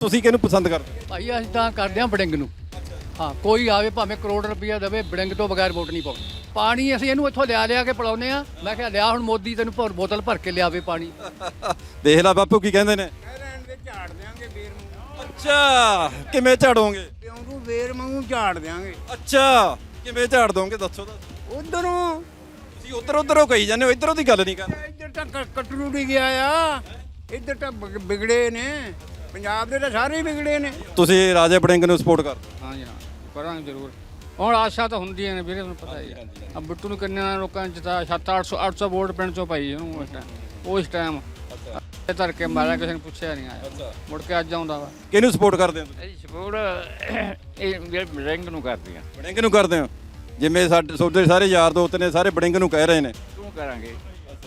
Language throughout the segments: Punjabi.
ਤੁਸੀਂ ਕਿਹਨੂੰ ਪਸੰਦ ਕਰਦੇ? ਹੋ? ਭਾਈ ਅਸੀਂ ਤਾਂ ਕਰਦੇ ਹਾਂ ਬੜਿੰਗ ਨੂੰ। ਹਾਂ ਕੋਈ ਆਵੇ ਭਾਵੇਂ ਕਰੋੜ ਰੁਪਈਆ ਦੇਵੇ ਬੜਿੰਗ ਤੋਂ ਬਗੈਰ ਵੋਟ ਨਹੀਂ ਪਾਉਣੀ ਪਾਣੀ ਅਸੀਂ ਇਹਨੂੰ ਇੱਥੋਂ ਲਿਆ ਲਿਆ ਕੇ ਪਿਲਾਉਂਦੇ ਆ ਮੈਂ ਕਿਹਾ ਲਿਆ ਹੁਣ ਮੋਦੀ ਤੈਨੂੰ ਭਰ ਬੋਤਲ ਭਰ ਕੇ ਲਿਆਵੇ ਪਾਣੀ। ਦੇਖ ਲੈ ਬਾਪੂ ਕੀ ਕਹਿੰਦੇ ਨੇ? ਰਹਿਣ ਦੇ ਝਾੜ ਦਿਆਂਗੇ ਵੇਰ ਮੂੰਹ ਅੱਛਾ ਕਿਵੇਂ ਝਾੜੋਗੇ? ਪਿਉਂਰੂ ਵੇਰ ਮੂੰਹ ਝਾੜ ਦਿਆਂਗੇ ਅੱਛਾ ਕਿਵੇਂ ਝਾੜ ਦੋਗੇ? ਦੱਸੋ ਤਾਂ। ਉਧਰੋਂ। ਤੁਸੀਂ ਉਧਰ ਉਧਰੋਂ ਕਹੀ ਜਾਂਦੇ ਹੋ ਇਧਰੋਂ ਦੀ ਗੱਲ ਨਹੀਂ ਕਰ ਇੱਧਰ ਤਾਂ ਕ- ਕਟਰੂ ਦੀ ਗਿਆ ਆ। ਇੱਧਰ ਤਾਂ ਵਿਗ- ਵਿਗੜੇ ਨੇ। ਪੰਜਾਬ ਦੇ ਤਾਂ ਸਾਰੇ ਹੀ ਵਿਗੜੇ ਨੇ। ਤੁਸੀਂ ਰਾਜੇ ਬੜਿੰਗ ਨੂੰ ਸਪੋਰਟ ਕਰਦੇ ਹਾਂਜੀ ਹਾਂ ਕਰਾਂਗੇ ਜ਼ਰੂਰ। ਹੁਣ ਆਸ਼ਾ ਤਾਂ ਹੁੰਦੀਆਂ ਨੇ ਵੀਰੇ ਤੁਹਾਨੂੰ ਪਤਾ ਹੀ ਹੈ। ਆ ਬਿੱਟੂ ਨੂੰ ਕਿੰਨੇ ਲੋਕਾਂ ਨੇ ਜਿੱਤਾ 7 800 800 ਵੋਟ ਪਿੰਡ ਚੋਂ ਪਾਈ ਉਹਨੂੰ ਉਸ ਟਾਈਮ ਉਸ ਟਾਈਮ ਇਹ ਧਰ ਕੇ ਮਾਰਿਆ ਕਿਸੇ ਨੇ ਪੁੱਛਿਆ ਨਹੀਂ ਆਇਆ। ਮੁੜ ਕੇ ਅੱਜ ਆਉਂਦਾ ਵਾ। ਕਿਹਨੂੰ ਸਪੋਰਟ ਕਰਦੇ ਹੋ ਤੁਸੀਂ? ਸਪੋਰਟ ਇਹ ਰਿੰਗ ਨੂੰ ਕਰਦੇ ਆ ਬੜਿੰਗ ਨੂੰ ਕਰਦੇ ਹੋ? ਜਿਵੇਂ ਸਾਡੇ ਸਾਰੇ ਯਾਰ ਦੋਸਤ ਨੇ ਸਾਰੇ ਬੜਿੰਗ ਨੂੰ ਕਹਿ ਰਹੇ ਨੇ। ਕਿਉਂ ਕਰਾਂਗੇ?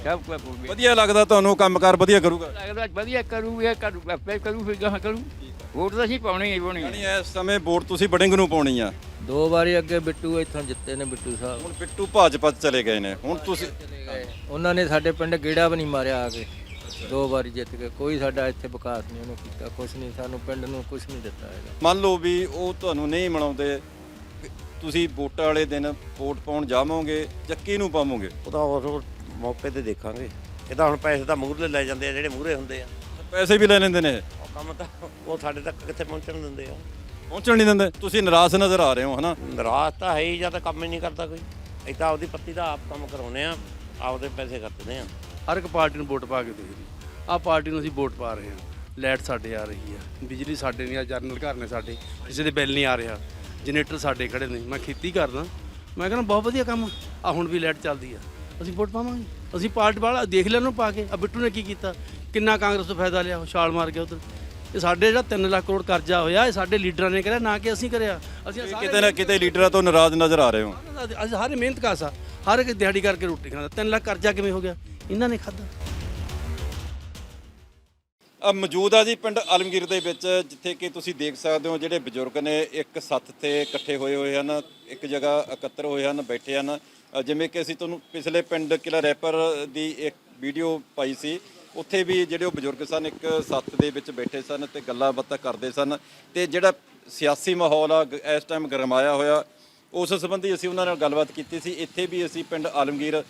ਸਭ ਕੁਝ ਪੂਰੀ ਵਧੀਆ ਲੱਗਦਾ ਤੁਹਾਨੂੰ ਕੰਮਕਾਰ ਵਧੀਆ ਕਰੂਗਾ? ਲੱਗਦਾ ਵਧੀਆ ਕਰੂਗਾ ਕਰੂ ਆਪੇ ਕਰੂ ਫਿਰ ਗਾਹਾਂ ਕਰੂ। ਵੋਟ ਤਾਂ ਅਸੀਂ ਪਾਉਣੀ ਹੀ ਪਾਉਣੀ ਯਾਨੀ ਇਸ ਸਮੇਂ ਵੋਟ ਤੁਸੀਂ ਬੜਿੰਗ ਨੂੰ ਪਾਉਣੀ ਆ। ਦੋ ਵਾਰੀ ਅੱਗੇ ਬਿੱਟੂ ਇੱਥੋਂ ਜਿੱਤੇ ਨੇ ਬਿੱਟੂ ਸਾਹਿਬ। ਹੁਣ ਬਿੱਟੂ ਭਾਜਪਾ 'ਚ ਚਲੇ ਗਏ ਨੇ। ਹੁਣ ਤੁਸੀਂ ਚਲੇ ਗਏ ਉਹਨਾਂ ਨੇ ਸਾਡੇ ਪਿੰਡ ਗੇੜਾ ਵੀ ਨਹੀਂ ਮਾਰਿਆ ਆ ਕੇ। ਦੋ ਵਾਰੀ ਜਿੱਤ ਕੇ। ਕੋਈ ਸਾਡਾ ਇੱਥੇ ਵਿਕਾਸ ਨਹੀਂ ਉਹਨੇ ਕੀਤਾ ਕੁਛ ਨਹੀਂ। ਸਾਨੂੰ ਪਿੰਡ ਨੂੰ ਕੁਛ ਨਹੀਂ ਦਿੱਤਾ ਹੈਗਾ। ਮੰਨ ਲਓ ਵੀ ਉਹ ਤੁਹਾਨੂੰ ਨਹੀਂ ਮਨਾਉਂਦੇ ਤੁਸੀਂ ਵੋਟਾਂ ਵਾਲੇ ਦਿਨ ਵੋਟ ਪਾਉਣ ਜਾਵੋਗੇ ਜਾਂ ਕਿਹਨੂੰ ਪਾਵੋਗੇ? ਉਹਦਾ ਉਸ ਮੌਕੇ ਤੇ ਦੇਖਾਂਗੇ। ਇਹ ਤਾਂ ਹੁਣ ਪੈਸੇ ਤਾਂ ਮੂਹਰੇ ਲੈ ਜਾਂਦੇ ਆ ਜਿਹੜੇ ਮੂਹਰੇ ਹੁੰਦੇ ਆ। ਪੈਸੇ ਵੀ ਲੈ ਲੈਂਦੇ ਨੇ। ਉਹ ਕੰਮ ਤਾਂ ਉਹ ਸਾਡੇ ਤੱਕ ਕਿੱਥੇ ਪਹੁੰਚਣ ਦਿੰਦੇ ਆ। ਪਹੁੰਚਣ ਨਹੀਂ ਦਿੰਦੇ। ਤੁਸੀਂ ਨਾਰਾਜ਼ ਨਜ਼ਰ ਆ ਰਹੇ ਹੋ ਹਨਾ? ਨਿਰਾਸ਼ ਤਾਂ ਹੈ ਹੀ ਜਾਂ ਤਾਂ ਕੰਮ ਹੀ ਨਹੀਂ ਕਰਦਾ ਕੋਈ। ਅਸੀਂ ਤਾਂ ਆਪਦੀ ਪੱਤੀ ਦਾ ਆਪ ਕੰਮ ਕਰਾਉਨੇ ਆ ਆਪਦੇ ਪੈਸੇ ਖਰਚਦੇ ਆ। ਹਰ ਇੱਕ ਪਾਰਟੀ ਨੂੰ ਵੋਟ ਪਾ ਕੇ ਦੇਖਦੀ ਆਹ ਪਾਰਟੀ ਨੂੰ ਅਸੀਂ ਵੋਟ ਪਾ ਰਹੇ ਹਾਂ। ਲਾਈਟ ਸਾਡੇ ਆ ਰਹੀ ਆ। ਬਿਜਲੀ ਸਾਡੇ ਨਹੀਂ ਆ ਜਰਨਲ ਘਰ ਨੇ ਸਾਡੇ। ਕਿਸੇ ਦੇ ਬਿੱਲ ਨਹੀਂ ਆ ਰਿਹਾ। ਜਨਰੇਟਰ ਸਾਡੇ ਖੜੇ ਨੇ। ਮੈਂ ਖੇਤੀ ਕਰਦਾ। ਮੈਂ ਕਹਿੰਦਾ ਬਹੁਤ ਵਧੀਆ ਕੰਮ ਆ। ਹੁਣ ਵੀ ਲਾਈਟ ਚੱਲਦੀ ਆ। ਅਸੀਂ ਵੋਟ ਪਾਵਾਂਗੇ। ਅਸੀਂ ਪਾਰਟੀ ਵਾਲਾ ਦੇਖ ਲਿਆ ਉਹਨੂੰ ਪਾ ਕੇ। ਆ ਬਿੱਟੂ ਨੇ ਕੀ ਕੀਤਾ? ਕਿੰਨਾ ਕਾਂਗਰਸ ਤੋਂ ਫਾਇਦਾ ਲਿਆ? ਉਹ ਛਾਲ ਮਾਰ ਗਿਆ ਉਧਰ। ਇਹ ਸਾਡੇ ਜਿਹੜਾ 3 ਲੱਖ ਕਰੋੜ ਕਰਜ਼ਾ ਹੋਇਆ ਇਹ ਸਾਡੇ ਲੀਡਰਾਂ ਨੇ ਕਰਿਆ ਨਾ ਕਿ ਅਸੀਂ ਕਰਿਆ। ਅਸੀਂ ਸਾਰੇ ਕਿਤੇ ਨਾ ਕਿਤੇ ਲੀਡਰਾਂ ਤੋਂ ਨਾਰਾਜ਼ ਨਜ਼ਰ ਆ ਰਹੇ ਹੋ ਅਸੀਂ ਸਾਰੇ ਮਿਹਨਤ ਕਾਸਾ ਹਰ ਇੱਕ ਦਿਹਾੜੀ ਕਰਕੇ ਰੋਟੀ ਖਾਂਦਾ। 3 ਲੱਖ ਕਰਜ਼ਾ ਕਿਵੇਂ ਹੋ ਗਿਆ? ਇਹਨਾਂ ਨੇ ਖਾਧਾ। ਆ ਮੌਜੂਦ ਆ ਜੀ ਪਿੰਡ ਆਲਮਗੀਰ ਦੇ ਵਿੱਚ ਜਿੱਥੇ ਕਿ ਤੁਸੀਂ ਦੇਖ ਸਕਦੇ ਹੋ ਜਿਹੜੇ ਬਜ਼ੁਰਗ ਨੇ ਇੱਕ ਸੱਥ ਤੇ ਇਕੱਠੇ ਹੋਏ ਹੋਏ ਹਨ ਇੱਕ ਜਗ੍ਹਾ ਇਕੱਤਰ ਹੋਏ ਹਨ ਬੈਠੇ ਹਨ। ਜਿਵੇਂ ਕਿ ਅਸੀਂ ਤੁਹਾਨੂੰ ਪਿਛਲੇ ਪਿੰਡ ਕਿਲਾ ਰੈਪਰ ਦੀ ਇੱਕ ਵੀਡੀਓ ਪਾਈ ਸੀ, ਉੱਥੇ ਵੀ ਜਿਹੜੇ ਉਹ ਬਜ਼ੁਰਗ ਸਨ, ਇੱਕ ਸੱਤ ਦੇ ਵਿੱਚ ਬੈਠੇ ਸਨ ਤੇ ਗੱਲਾਂ ਬਾਤਾਂ ਕਰਦੇ ਸਨ ਤੇ ਜਿਹੜਾ ਸਿਆਸੀ ਮਾਹੌਲ ਆ, ਗ- ਇਸ ਟਾਈਮ ਗਰਮਾਇਆ ਹੋਇਆ, ਉਸ ਸੰਬੰਧੀ ਅਸੀਂ ਉਹਨਾਂ ਨਾਲ ਗੱਲਬਾਤ ਕੀਤੀ ਸੀ। ਇੱਥੇ ਵੀ ਅਸੀਂ ਪਿੰਡ ਆਲਮਗੀਰ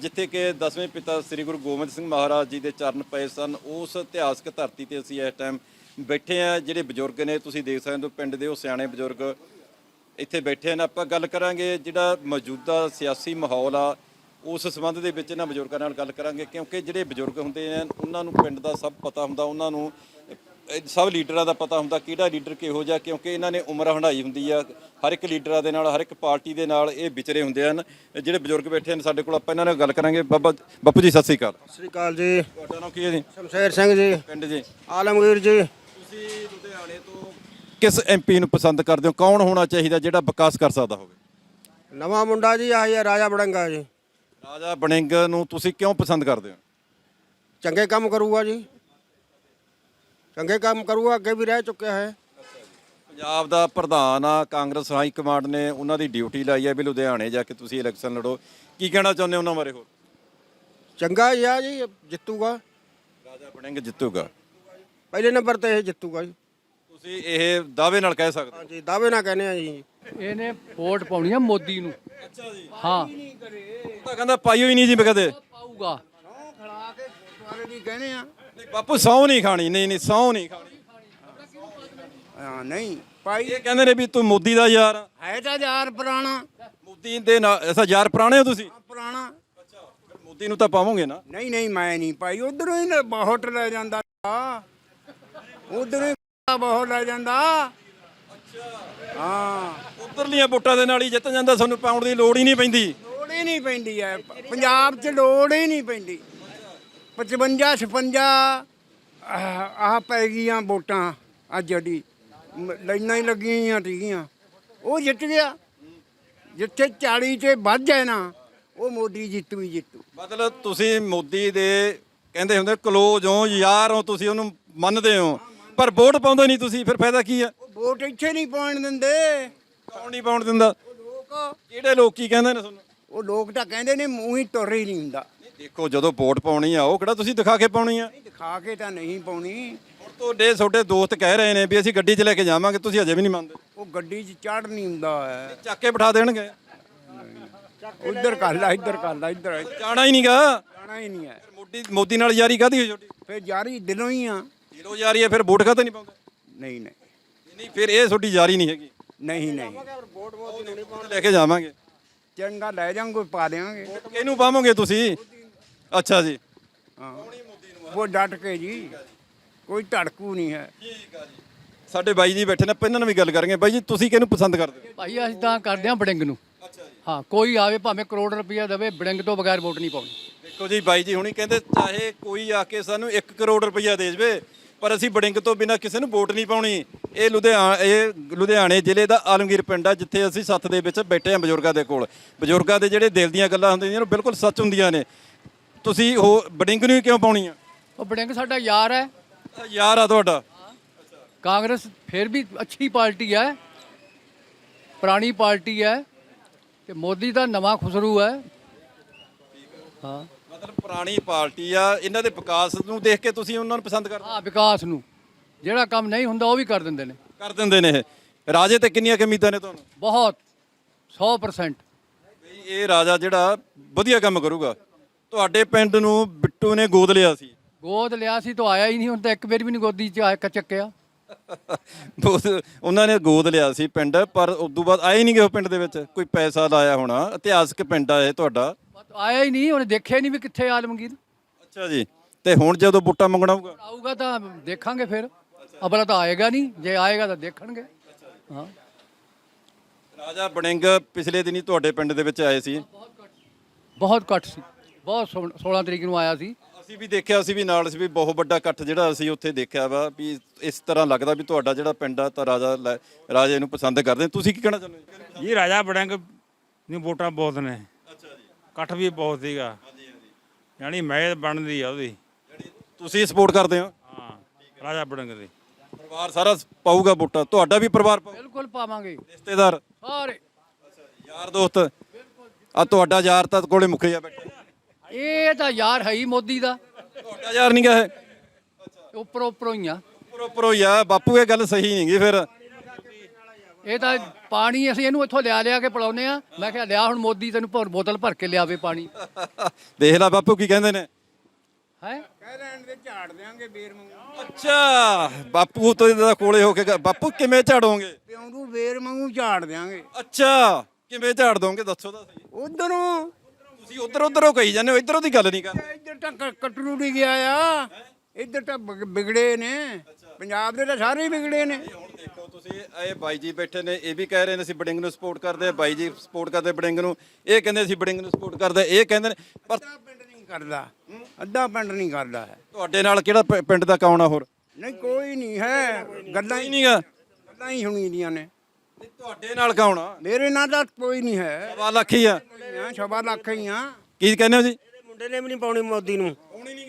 ਜਿੱਥੇ ਕਿ ਦਸਵੇਂ ਪਿਤਾ ਸ੍ਰੀ ਗੁਰੂ ਗੋਬਿੰਦ ਸਿੰਘ ਮਹਾਰਾਜ ਜੀ ਦੇ ਚਰਨ ਪਏ ਸਨ, ਉਸ ਇਤਿਹਾਸਕ ਧਰਤੀ ਤੇ ਅਸੀਂ ਇਸ ਟਾਈਮ ਬੈਠੇ ਆ। ਜਿਹੜੇ ਬਜ਼ੁਰਗ ਨੇ, ਤੁਸੀਂ ਦੇਖ ਸਕਦੇ ਹੋ ਪਿੰਡ ਦੇ ਉਹ ਸਿਆਣੇ ਬਜ਼ੁਰਗ ਇੱਥੇ ਬੈਠੇ ਨੇ ਆਪਾਂ ਗੱਲ ਕਰਾਂਗੇ ਜਿਹੜਾ ਮੌਜੂਦਾ ਸਿਆਸੀ ਮਾਹੌਲ ਆ ਉਸ ਸੰਬੰਧ ਦੇ ਵਿੱਚ ਇਹਨਾਂ ਬਜ਼ੁਰਗਾਂ ਨਾਲ ਗੱਲ ਕਰਾਂਗੇ ਕਿਉਂਕਿ ਜਿਹੜੇ ਬਜ਼ੁਰਗ ਹੁੰਦੇ ਨੇ ਉਹਨਾਂ ਨੂੰ ਪਿੰਡ ਦਾ ਸਭ ਪਤਾ ਹੁੰਦਾ ਉਹਨਾਂ ਨੂੰ ਸਭ ਲੀਡਰਾਂ ਦਾ ਪਤਾ ਹੁੰਦਾ ਕਿਹੜਾ ਲੀਡਰ ਕਿਹੋ ਜਿਹਾ ਕਿਉਂਕਿ ਇਹਨਾਂ ਨੇ ਉਮਰ ਹੰਢਾਈ ਹੁੰਦੀ ਆ। ਹਰ ਇੱਕ ਲੀਡਰਾਂ ਦੇ ਨਾਲ ਹਰ ਇੱਕ ਪਾਰਟੀ ਦੇ ਨਾਲ ਇਹ ਵਿਚਰੇ ਹੁੰਦੇ ਹਨ। ਜਿਹੜੇ ਬਜ਼ੁਰਗ ਬੈਠੇ ਨੇ ਸਾਡੇ ਕੋਲ ਆਪਾਂ ਇਹਨਾਂ ਨਾਲ ਗੱਲ ਕਰਾਂਗੇ। ਬਾਬਾ ਬਾਪੂ ਜੀ ਸਤਿ ਸ੍ਰੀ ਅਕਾਲ। ਸਤਿ ਸ੍ਰੀ ਅਕਾਲ ਜੀ। ਤੁਹਾਡਾ ਨਾਮ ਕੀ ਹੈ ਜੀ? ਸ਼ਮਸ਼ੇਰ ਸਿੰਘ ਜੀ। ਪਿੰਡ ਜੀ। ਆਲਮਗੀਰ ਜੀ। ਕਿਸ ਐਮਪੀ ਨੂੰ ਪਸੰਦ ਕਰਦੇ ਹੋ? ਕੌਣ ਹੋਣਾ ਚਾਹੀਦਾ ਜਿਹੜਾ ਵਿਕਾਸ ਕਰ ਸਕਦਾ ਹੋਵੇ? ਨਵਾਂ ਮੁੰਡਾ ਜੀ ਆਹੀ ਹੈ ਰਾਜਾ ਬੜੰਗਾ ਜੀ। ਰਾਜਾ ਬਣਿੰਗ ਨੂੰ ਤੁਸੀਂ ਕਿਉਂ ਪਸੰਦ ਕਰਦੇ ਹੋ? ਚੰਗੇ ਕੰਮ ਕਰੂਗਾ ਜੀ। ਚੰਗੇ ਕੰਮ ਕਰੂਗਾ ਅੱਗੇ ਵੀ ਰਹਿ ਚੁੱਕਿਆ ਹੈ। ਪੰਜਾਬ ਦਾ ਪ੍ਰਧਾਨ ਆ ਕਾਂਗਰਸ ਹਾਈ ਕਮਾਂਡ ਨੇ ਉਹਨਾਂ ਦੀ ਡਿਊਟੀ ਲਾਈ ਹੈ ਵੀ ਲੁਧਿਆਣੇ ਜਾ ਕੇ ਤੁਸੀਂ ਇਲੈਕਸ਼ਨ ਲੜੋ। ਕੀ ਕਹਿਣਾ ਚਾਹੁੰਦੇ ਹੋ ਉਹਨਾਂ ਬਾਰੇ ਹੋਰ? ਚੰਗਾ ਹੀ ਆ ਜੀ ਜਿੱਤੂਗਾ। ਰਾਜਾ ਬਣਿੰਗ ਜਿੱਤੂਗਾ। ਪਹਿਲੇ ਨੰਬਰ ਤੇ ਇਹ ਜਿੱਤੂਗਾ ਜੀ। ਤੁਸੀਂ ਇਹ ਦਾਅਵੇ ਨਾਲ ਕਹਿ ਸਕਦੇ ਹੋ? ਹਾਂਜੀ ਦਾਅਵੇ ਨਾ ਕਹਿੰਦੇ ਆ ਜੀ। ਇਹਨੇ ਵੋਟ ਪਾਉਣੀ ਆ ਮੋਦੀ ਨੂੰ। ਅੱਛਾ ਜੀ। ਹਾਂ। ਤਾਂ ਕਹਿੰਦਾ ਪਾਈਓ ਹੀ ਨਹੀਂ ਜੀ ਮੈਂ ਕਦੇ। ਪਾਊਗਾ। ਖੜਾ ਕੇ ਸਾਰੇ ਦੀ ਕਹਿੰਦੇ ਆ। ਨਹੀਂ ਬਾਪੂ ਸੌ ਨਹੀਂ ਖਾਣੀ। ਨਹੀਂ ਨਹੀਂ ਸੌ ਨਹੀਂ ਖਾਣੀ। ਹਾਂ ਨਹੀਂ ਭਾਈ ਇਹ ਕਹਿੰਦੇ ਨੇ ਵੀ ਤੂੰ ਮੋਦੀ ਦਾ ਯਾਰ ਆ। ਹੈ ਤਾਂ ਯਾਰ ਪੁਰਾਣਾ। ਮੋਦੀ ਦੇ ਨਾਲ ਐਸਾ ਯਾਰ ਪੁਰਾਣੇ ਹੋ ਤੁਸੀਂ? ਪੁਰਾਣਾ। ਅੱਛਾ ਮੋਦੀ ਨੂੰ ਤਾਂ ਪਾਵੋਗੇ ਨਾ। ਨਹੀਂ ਨਹੀਂ ਮੈਂ ਨਹੀਂ ਭਾਈ ਉਧਰੋਂ ਹੀ ਨਾ ਬਹੁਤ ਲੈ ਜਾਂਦਾ। ਉਧਰੋਂ ਬਹੁਤ ਲੈ ਜਾਂਦਾ। ਹਾਂ ਉਧਰਲੀਆਂ ਵੋਟਾਂ ਦੇ ਨਾਲ ਹੀ ਜਿੱਤ ਜਾਂਦਾ ਤੁਹਾਨੂੰ ਪਾਉਣ ਦੀ ਲੋੜ ਹੀ ਨਹੀਂ ਪੈਂਦੀ। ਲੋੜ ਹੀ ਨਹੀਂ ਪੈਂਦੀ ਐ ਪੰਜਾਬ 'ਚ ਲੋੜ ਹੀ ਨਹੀਂ ਪੈਂਦੀ। 55 56 ਆਹ ਪੈ ਗਈਆਂ ਵੋਟਾਂ ਜਿਹੜੀ ਮ- ਲਾਈਨਾਂ ਹੀ ਲੱਗੀਆਂ ਟੀਆਂ ਉਹ ਜਿੱਤ ਗਿਆ। ਜਿੱਥੇ 40 ਤੇ ਵੱਧ ਜਾਏ ਨਾ ਉਹ ਮੋਦੀ ਜਿੱਤੂ ਹੀ ਜਿੱਤੂ। ਮਤਲਬ ਤੁਸੀਂ ਮੋਦੀ ਦੇ ਕਹਿੰਦੇ ਹੁੰਦੇ ਕਲੋਜ ਹੋ ਯਾਰ ਹੋ ਤੁਸੀਂ ਉਹਨੂੰ ਮੰਨਦੇ ਹੋ। ਪਰ ਵੋਟ ਪਾਉਂਦੇ ਨਹੀਂ ਤੁਸੀਂ ਫਿਰ ਫਾਇਦਾ ਕੀ ਆ? ਉਹ ਵੋਟ ਇੱਥੇ ਨਹੀਂ ਪਾਉਣ ਦਿੰਦੇ। ਕੌਣ ਨਹੀਂ ਪਾਉਣ ਦਿੰਦਾ? ਲੋਕ ਕਿਹੜੇ ਲੋਕ ਕੀ ਕਹਿੰਦੇ ਨੇ ਤੁਹਾਨੂੰ? ਉਹ ਲੋਕ ਤਾਂ ਕਹਿੰਦੇ ਨੇ ਮੂੰਹ ਹੀ ਤੁਰ ਹੀ ਨਹੀਂ ਹੁੰਦਾ। ਨਹੀਂ ਦੇਖੋ ਜਦੋਂ ਵੋਟ ਪਾਉਣੀ ਆ ਉਹ ਕਿਹੜਾ ਤੁਸੀਂ ਦਿਖਾ ਕੇ ਪਾਉਣੀ ਆ? ਦਿਖਾ ਕੇ ਤਾਂ ਨਹੀਂ ਪਾਉਣੀ। ਹੁਣ ਤੁਹਾਡੇ ਤੁਹਾਡੇ ਦੋਸਤ ਕਹਿ ਰਹੇ ਨੇ ਵੀ ਅਸੀਂ ਗੱਡੀ 'ਚ ਲੈ ਕੇ ਜਾਵਾਂਗੇ ਤੁਸੀਂ ਅਜੇ ਵੀ ਨਹੀਂ ਮੰਨਦੇ। ਉਹ ਗੱਡੀ 'ਚ ਚੜ ਨਹੀਂ ਹੁੰਦਾ ਹੈ। ਚੱਕ ਕੇ ਬਿਠਾ ਦੇਣਗੇ। ਉਧਰ ਕਰ ਲਾ ਇੱਧਰ ਕਰ ਲਾ ਇੱਧਰ ਜਾਣਾ ਹੀ ਨਹੀਂਗਾ ਜਾਣਾ ਹੀ ਨਹੀਂ ਹੈ। ਮੋਦੀ ਮੋਦੀ ਨਾਲ ਯਾਰੀ ਕਾਦੀ ਛੋਟੀ? ਫਿਰ ਜਾਰੀ ਦਿਲੋਂ ਹੀ ਆ। ਦਿਲੋਂ ਯਾਰੀ ਹੈ ਫਿਰ ਵੋਟ ਕਾਤੇ ਨਹੀਂ ਪਾਉਂਦੇ? ਨਹੀਂ ਨਹੀਂ। ਨਹੀਂ ਫਿਰ ਇਹ ਤੁਹਾਡੀ ਯਾਰੀ ਨਹੀਂ ਹੈਗੀ? ਨਹੀਂ ਨਹੀਂ। ਲੈ ਕੇ ਜਾਵਾਂਗੇ। ਚੰਗਾ ਲੈ ਜਾਵਾਂਗੇ ਪਾ ਦੇਵਾਂਗੇ। ਕਿਹਨੂੰ ਪਾਵੋਗੇ ਤੁਸੀਂ? ਅੱਛਾ ਜੀ। ਹਾਂ। ਉਹ ਡਟ ਕੇ ਜੀ। ਕੋਈ ਧੜਕੂ ਨਹੀਂ ਹੈ। ਸਾਡੇ ਬਾਈ ਜੀ ਬੈਠੇ ਨੇ ਇਹਨਾਂ ਨਾਲ ਵੀ ਗੱਲ ਕਰਾਂਗੇ। ਬਾਈ ਜੀ ਤੁਸੀਂ ਕਿਹਨੂੰ ਪਸੰਦ ਕਰਦੇ ਹੋ? ਭਾਈ ਅਸੀਂ ਤਾਂ ਕਰਦੇ ਹਾਂ ਬੜਿੰਗ ਨੂੰ। ਹਾਂ ਕੋਈ ਆਵੇ ਭਾਵੇਂ ਕਰੋੜ ਰੁਪਇਆ ਦੇਵੇ ਬੜਿੰਗ ਤੋਂ ਬਗੈਰ ਵੋਟ ਨਹੀਂ ਪਾਉਣੀ। ਦੇਖੋ ਜੀ ਬਾਈ ਜੀ ਹੁਣੀ ਕਹਿੰਦੇ ਚਾਹੇ ਕੋਈ ਆ ਕੇ ਸਾਨੂੰ 1 ਕਰੋੜ ਰੁਪਈਆ ਦੇ ਜਵੇ ਪਰ ਅਸੀਂ ਬੜਿੰਗ ਤੋਂ ਬਿਨਾ ਕਿਸੇ ਨੂੰ ਵੋਟ ਨਹੀਂ ਪਾਉਣੀ। ਇਹ ਲੁਧਿਆਣਾ ਇਹ ਲੁਧਿਆਣੇ ਜ਼ਿਲ੍ਹੇ ਦਾ ਆਲਮਗੀਰ ਪਿੰਡ ਆ ਜਿੱਥੇ ਅਸੀਂ ਸੱਥ ਦੇ ਵਿੱਚ ਬੈਠੇ ਆ ਬਜ਼ੁਰਗਾਂ ਦੇ ਕੋਲ। ਬਜ਼ੁਰਗਾਂ ਦੇ ਜਿਹੜੇ ਦਿਲ ਦੀਆਂ ਗੱਲਾਂ ਹੁੰਦੀਆਂ ਨੇ ਉਹ ਬਿਲਕੁਲ ਸੱਚ ਹੁੰਦੀਆਂ ਨੇ। ਤੁਸੀਂ ਉਹ ਬੜਿੰਗ ਨੂੰ ਹੀ ਕਿਉਂ ਪਾਉਣੀ ਆ ਉਹ ਬੜਿੰਗ ਸਾਡਾ ਯਾਰ ਹੈ। ਯਾਰ ਆ ਤੁਹਾਡਾ। ਕਾਂਗਰਸ ਫਿਰ ਵੀ ਅੱਛੀ ਪਾਰਟੀ ਹੈ। ਪੁਰਾਣੀ ਪਾਰਟੀ ਹੈ। ਤੇ ਮੋਦੀ ਦਾ ਨਵਾਂ ਖੁਸਰੂ ਹੈ। ਹਾਂ। ਮਤਲਬ ਪੁਰਾਣੀ ਪਾਰਟੀ ਆ ਇਹਨਾਂ ਦੇ ਵਿਕਾਸ ਨੂੰ ਦੇਖ ਕੇ ਤੁਸੀਂ ਉਹਨਾਂ ਨੂੰ ਪਸੰਦ ਕਰਦੇ ਹਾਂ? ਵਿਕਾਸ ਨੂੰ। ਜਿਹੜਾ ਕੰਮ ਨਹੀਂ ਹੁੰਦਾ ਉਹ ਵੀ ਕਰ ਦਿੰਦੇ ਨੇ। ਕਰ ਦਿੰਦੇ ਨੇ ਇਹ। ਰਾਜੇ ਤੇ ਕਿੰਨੀਆਂ ਕੁ ਉਮੀਦਾਂ ਨੇ ਤੁਹਾਨੂੰ? ਬਹੁਤ। 100% ਵੀ ਇਹ ਰਾਜਾ ਜਿਹੜਾ ਵਧੀਆ ਕੰਮ ਕਰੂਗਾ। ਤੁਹਾਡੇ ਪਿੰਡ ਨੂੰ ਬਿੱਟੂ ਨੇ ਗੋਦ ਲਿਆ ਸੀ। ਗੋਦ ਲਿਆ ਸੀ ਤਾਂ ਆਇਆ ਹੀ ਨਹੀਂ ਹੁਣ ਤਾਂ ਇੱਕ ਵਾਰ ਵੀ ਨਹੀਂ ਗੋਦੀ ਚ ਆਇਆ ਚੱਕਿਆ। ਉਹਨਾਂ ਨੇ ਗੋਦ ਲਿਆ ਸੀ ਪਿੰਡ ਪਰ ਉਸ ਤੋਂ ਬਾਅਦ ਆਏ ਨਹੀਂ ਗਏ ਉਹ ਪਿੰਡ ਦੇ ਵਿੱਚ। ਕੋਈ ਪੈਸਾ ਲਾਇਆ ਹੋਣਾ। ਇਤਿਹਾਸਕ ਪਿੰਡ ਆ ਇਹ ਤੁਹਾਡਾ। ਆਇਆ ਹੀ ਨਹੀਂ ਉਹਨੇ ਦੇਖਿਆ ਨਹੀਂ ਵੀ ਕਿੱਥੇ ਆਲਮਗੀਰ। ਅੱਛਾ ਜੀ ਤੇ ਹੁਣ ਜਦੋਂ ਵੋਟਾਂ ਮੰਗਣਾ ਹੋਊਗਾ ਆਊਗਾ ਤਾਂ ਦੇਖਾਂਗੇ ਫਿਰ। ਅਬਲਾ ਤਾਂ ਆਏਗਾ ਨਹੀਂ ਜੇ ਆਏਗਾ ਤਾਂ ਦੇਖਣਗੇ। ਹਾਂ। ਰਾਜਾ ਬੜਿੰਗ ਪਿਛਲੇ ਦਿਨੀ ਤੁਹਾਡੇ ਪਿੰਡ ਦੇ ਵਿੱਚ ਆਏ ਸੀ। ਬਹੁਤ ਘੱਟ ਸੀ। ਬਹੁਤ ਸੋਹਣ- 16 ਤਰੀਕ ਨੂੰ ਆਇਆ ਸੀ। ਅਸੀਂ ਵੀ ਦੇਖਿਆ ਅਸੀਂ ਵੀ ਨਾਲ ਸੀ ਵੀ ਬਹੁਤ ਵੱਡਾ ਇਕੱਠ ਜਿਹੜਾ ਅਸੀਂ ਉੱਥੇ ਦੇਖਿਆ ਵਾ ਵੀ ਇਸ ਤਰ੍ਹਾਂ ਲੱਗਦਾ ਵੀ ਤੁਹਾਡਾ ਜਿਹੜਾ ਪਿੰਡ ਆ ਤਾਂ ਰਾਜਾ ਲੈ- ਰਾਜੇ ਨੂੰ ਪਸੰਦ ਕਰਦੇ। ਤੁਸੀਂ ਕੀ ਕਹਿਣਾ ਚਾਹੁੰਦੇ ਹੋ? ਜੀ ਰਾਜਾ ਬੜਿੰਗ ਨੂੰ ਵੋਟਾਂ ਬਹੁਤ ਨੇ। ਇਕੱਠ ਵੀ ਬਹੁਤ ਸੀਗਾ। ਯਾਨੀ ਮੈਂ ਬਣਦੀ ਆ ਉਹਦੀ। ਤੁਸੀਂ ਸਪੋਰਟ ਕਰਦੇ ਹੋ? ਹਾਂ ਰਾਜਾ ਬੜਿੰਗ ਦੀ। ਪਰਿਵਾਰ ਸਾਰਾ ਪਾਊਗਾ ਵੋਟਾਂ। ਤੁਹਾਡਾ ਵੀ ਪਰਿਵਾਰ ਪਾਊ ਬਿਲਕੁਲ ਪਾਵਾਂਗੇ। ਰਿਸ਼ਤੇਦਾਰ? ਸਾਰੇ। ਯਾਰ ਦੋਸਤ ਆ ਤੁਹਾਡਾ ਯਾਰ ਤਾਂ ਕੋਲੇ ਮੁਖਿਆ ਬੈਠਾ। ਇਹ ਤਾਂ ਯਾਰ ਹੈ ਹੀ ਮੋਦੀ ਦਾ। ਤੁਹਾਡਾ ਯਾਰ ਨਹੀਂ ਗਾ ਇਹ। ਉੱਪਰੋਂ ਉੱਪਰੋਂ ਹੀ ਆ। ਉੱਪਰੋਂ ਉੱਪਰੋਂ ਹੀ ਆ। ਬਾਪੂ ਇਹ ਗੱਲ ਸਹੀ ਨਹੀਂਗੀ ਫਿਰ। ਇਹ ਤਾਂ ਪਾਣੀ ਅਸੀਂ ਇਹਨੂੰ ਇੱਥੋਂ ਲਿਆ ਲਿਆ ਕੇ ਪਿਲਾਉਂਦੇ ਆ ਮੈਂ ਕਿਹਾ ਲਿਆ ਹੁਣ ਮੋਦੀ ਤੈਨੂੰ ਭਰ ਬੋਤਲ ਭਰ ਕੇ ਲਿਆਵੇ ਪਾਣੀ। ਦੇਖ ਲੈ ਬਾਪੂ ਕੀ ਕਹਿੰਦੇ ਨੇ। ਹੈ? ਕਹਿ ਲੈਣ ਦੇ ਝਾੜ ਦੇਾਂਗੇ ਬੇਰ ਮੰਗੂ। ਅੱਛਾ ਬਾਪੂ ਤੋਂ ਇਹਦਾ ਕੋਲੇ ਹੋ ਕੇ ਗ- ਬਾਪੂ ਕਿਵੇਂ ਝਾੜੋਗੇ? ਪਿਉਂ ਨੂੰ ਬੇਰ ਮੰਗੂ ਝਾੜ ਦੇਾਂਗੇ ਅੱਛਾ ਕਿਵੇਂ ਝਾੜ ਦੋਗੇ ਦੱਸੋ ਤਾਂ ਸਹੀ। ਉਧਰੋਂ। ਤੁਸੀਂ ਉਧਰ ਉਧਰੋਂ ਕਹੀ ਜਾਂਦੇ ਹੋ ਇਧਰੋਂ ਦੀ ਗੱਲ ਨਹੀਂ ਕਰਦੇ ਇੱਧਰ ਤਾਂ ਕ- ਕਟਰੂ ਨਹੀਂ ਗਿਆ ਆ ਇੱਧਰ ਤਾਂ ਬਿਗ- ਵਿਗੜੇ ਨੇ। ਪੰਜਾਬ ਦੇ ਤਾਂ ਸਾਰੇ ਹੀ ਵਿਗੜੇ ਨੇ। ਤੁਸੀਂ ਇਹ ਬਾਈ ਜੀ ਬੈਠੇ ਨੇ ਇਹ ਵੀ ਕਹਿ ਰਹੇ ਨੇ ਅਸੀਂ ਬੜਿੰਗ ਨੂੰ ਸਪੋਰਟ ਕਰਦੇ ਆ ਬਾਈ ਜੀ ਸਪੋਰਟ ਕਰਦੇ ਬੜਿੰਗ ਨੂੰ। ਇਹ ਕਹਿੰਦੇ ਅਸੀਂ ਬੜਿੰਗ ਨੂੰ ਸਪੋਰਟ ਕਰਦੇ ਇਹ ਕਹਿੰਦੇ ਨੇ ਪਰ ਅੱਧਾ ਪਿੰਡ ਨਹੀਂ ਕਰਦਾ ਅੱਧਾ ਪਿੰਡ ਨਹੀਂ ਕਰਦਾ ਹੈ। ਤੁਹਾਡੇ ਨਾਲ ਕਿਹੜਾ ਪ- ਪਿੰਡ ਦਾ ਕੌਣ ਆ ਹੋਰ? ਨਹੀਂ ਕੋਈ ਨਹੀਂ ਹੈ ਗੱਲਾਂ ਹੀ ਨਹੀਂਗਾ ਗੱਲਾਂ ਹੀ ਸੁਣੀਦੀਆਂ ਨੇ। ਤੁਹਾਡੇ ਨਾਲ ਕੌਣ ਆ? ਮੇਰੇ ਨਾਲ ਤਾਂ ਕੋਈ ਨਹੀਂ ਹੈ। ਸਵਾ ਲੱਖ ਹੀ ਆ। ਆ ਸਵਾ ਲੱਖ ਹੀ ਆ। ਕੀ ਕਹਿੰਦੇ ਹੋ ਜੀ? ਮੁੰਡੇ ਨੇ ਵੀ ਨਹੀਂ ਪਾਉਣੀ ਮੋਦੀ ਨੂੰ।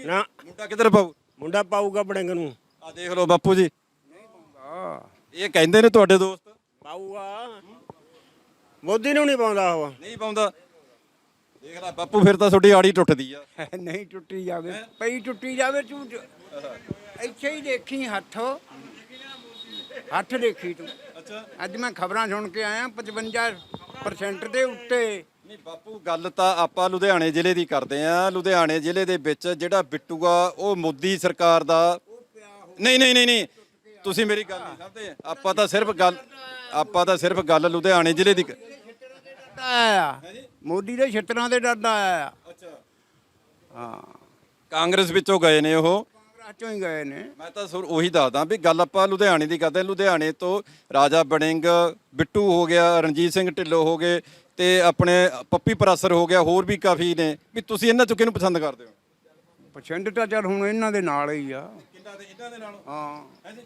ਨਾ। ਮੁੰਡਾ ਕਿੱਧਰ ਪਾਊ? ਮੁੰਡਾ ਪਾਊਗਾ ਬੜਿੰਗ ਨੂੰ। ਆ ਦੇਖ ਲਓ ਬਾਪੂ ਜੀ। ਆ ਇਹ ਕਹਿੰਦੇ ਨੇ ਤੁਹਾਡੇ ਦੋਸਤ। ਪਾਊਗਾ ਮੋਦੀ ਨੂੰ ਨਹੀਂ ਪਾਉਂਦਾ ਉਹ। ਨਹੀਂ ਪਾਉਂਦਾ। ਦੇਖ ਲੈ ਬਾਪੂ ਫਿਰ ਤਾਂ ਤੁਹਾਡੀ ਆੜੀ ਟੁੱਟਦੀ ਆ। ਨਹੀਂ ਟੁੱਟੀ ਜਾਵੇ ਪਈ ਟੁੱਟੀ ਜਾਵੇ ਤੂੰ ਇੱਥੇ ਹੀ ਦੇਖੀ ਹੱਥ। ਹੱਥ ਦੇਖੀ ਤੂੰ। ਅੱਛਾ। ਅੱਜ ਮੈਂ ਖਬਰਾਂ ਸੁਣ ਕੇ ਆਇਆ 55% ਦੇ ਉੱਤੇ। ਨਹੀਂ ਬਾਪੂ ਗੱਲ ਤਾਂ ਆਪਾਂ ਲੁਧਿਆਣੇ ਜ਼ਿਲ੍ਹੇ ਦੀ ਕਰਦੇ ਆ। ਲੁਧਿਆਣੇ ਜ਼ਿਲ੍ਹੇ ਦੇ ਵਿੱਚ ਜਿਹੜਾ ਬਿੱਟੂਗਾ ਉਹ ਮੋਦੀ ਸਰਕਾਰ ਦਾ ਨਹੀਂ ਨਹੀਂ ਨਹੀਂ ਨਹੀਂ। ਤੁਸੀਂ ਮੇਰੀ ਗੱਲ ਨਹੀਂ ਸਮਝਦੇ। ਆਪਾਂ ਤਾਂ ਸਿਰਫ ਗੱਲ ਆਪਾਂ ਤਾਂ ਸਿਰਫ ਗੱਲ ਲੁਧਿਆਣੇ ਜ਼ਿਲ੍ਹੇ ਦੀ ਕ- ਆਇਆ ਮੋਦੀ ਦੇ ਛਿੱਤਰਾਂ ਦੇ ਡਰਦਾ ਆਇਆ। ਅੱਛਾ। ਹਾਂ ਕਾਂਗਰਸ ਵਿੱਚੋਂ ਗਏ ਨੇ ਉਹ। ਕਾਂਗਰਸ ਚੋਂ ਹੀ ਗਏ ਨੇ। ਮੈਂ ਤਾਂ ਸੁਰ ਉਹੀ ਦੱਸਦਾ ਵੀ ਗੱਲ ਆਪਾਂ ਲੁਧਿਆਣੇ ਦੀ ਕਰਦੇ। ਹਾਂ। ਲੁਧਿਆਣੇ ਤੋਂ ਰਾਜਾ ਬੜਿੰਗ ਬਿੱਟੂ ਹੋ ਗਿਆ ਰਣਜੀਤ ਸਿੰਘ ਢਿੱਲੋਂ ਹੋ ਗਏ ਤੇ ਆਪਣੇ ਪੱਪੀ ਪਰਾਸਰ ਹੋ ਗਿਆ ਹੋਰ ਵੀ ਕਾਫੀ ਨੇ। ਵੀ ਤੁਸੀਂ ਇਹਨਾਂ ਚੋਂ ਕਿਹਨੂੰ ਪਸੰਦ ਕਰਦੇ ਹੋ? ਪਛੰਡ ਤਾਂ ਚੱਲ ਹੁਣ ਇਹਨਾਂ ਦੇ ਨਾਲ ਹੀ ਆ। ਕਿੰਨਾ ਦੇ ਇਹਨਾਂ ਦੇ ਨਾਲ। ਹਾਂ। ਹੈ ਜੀ?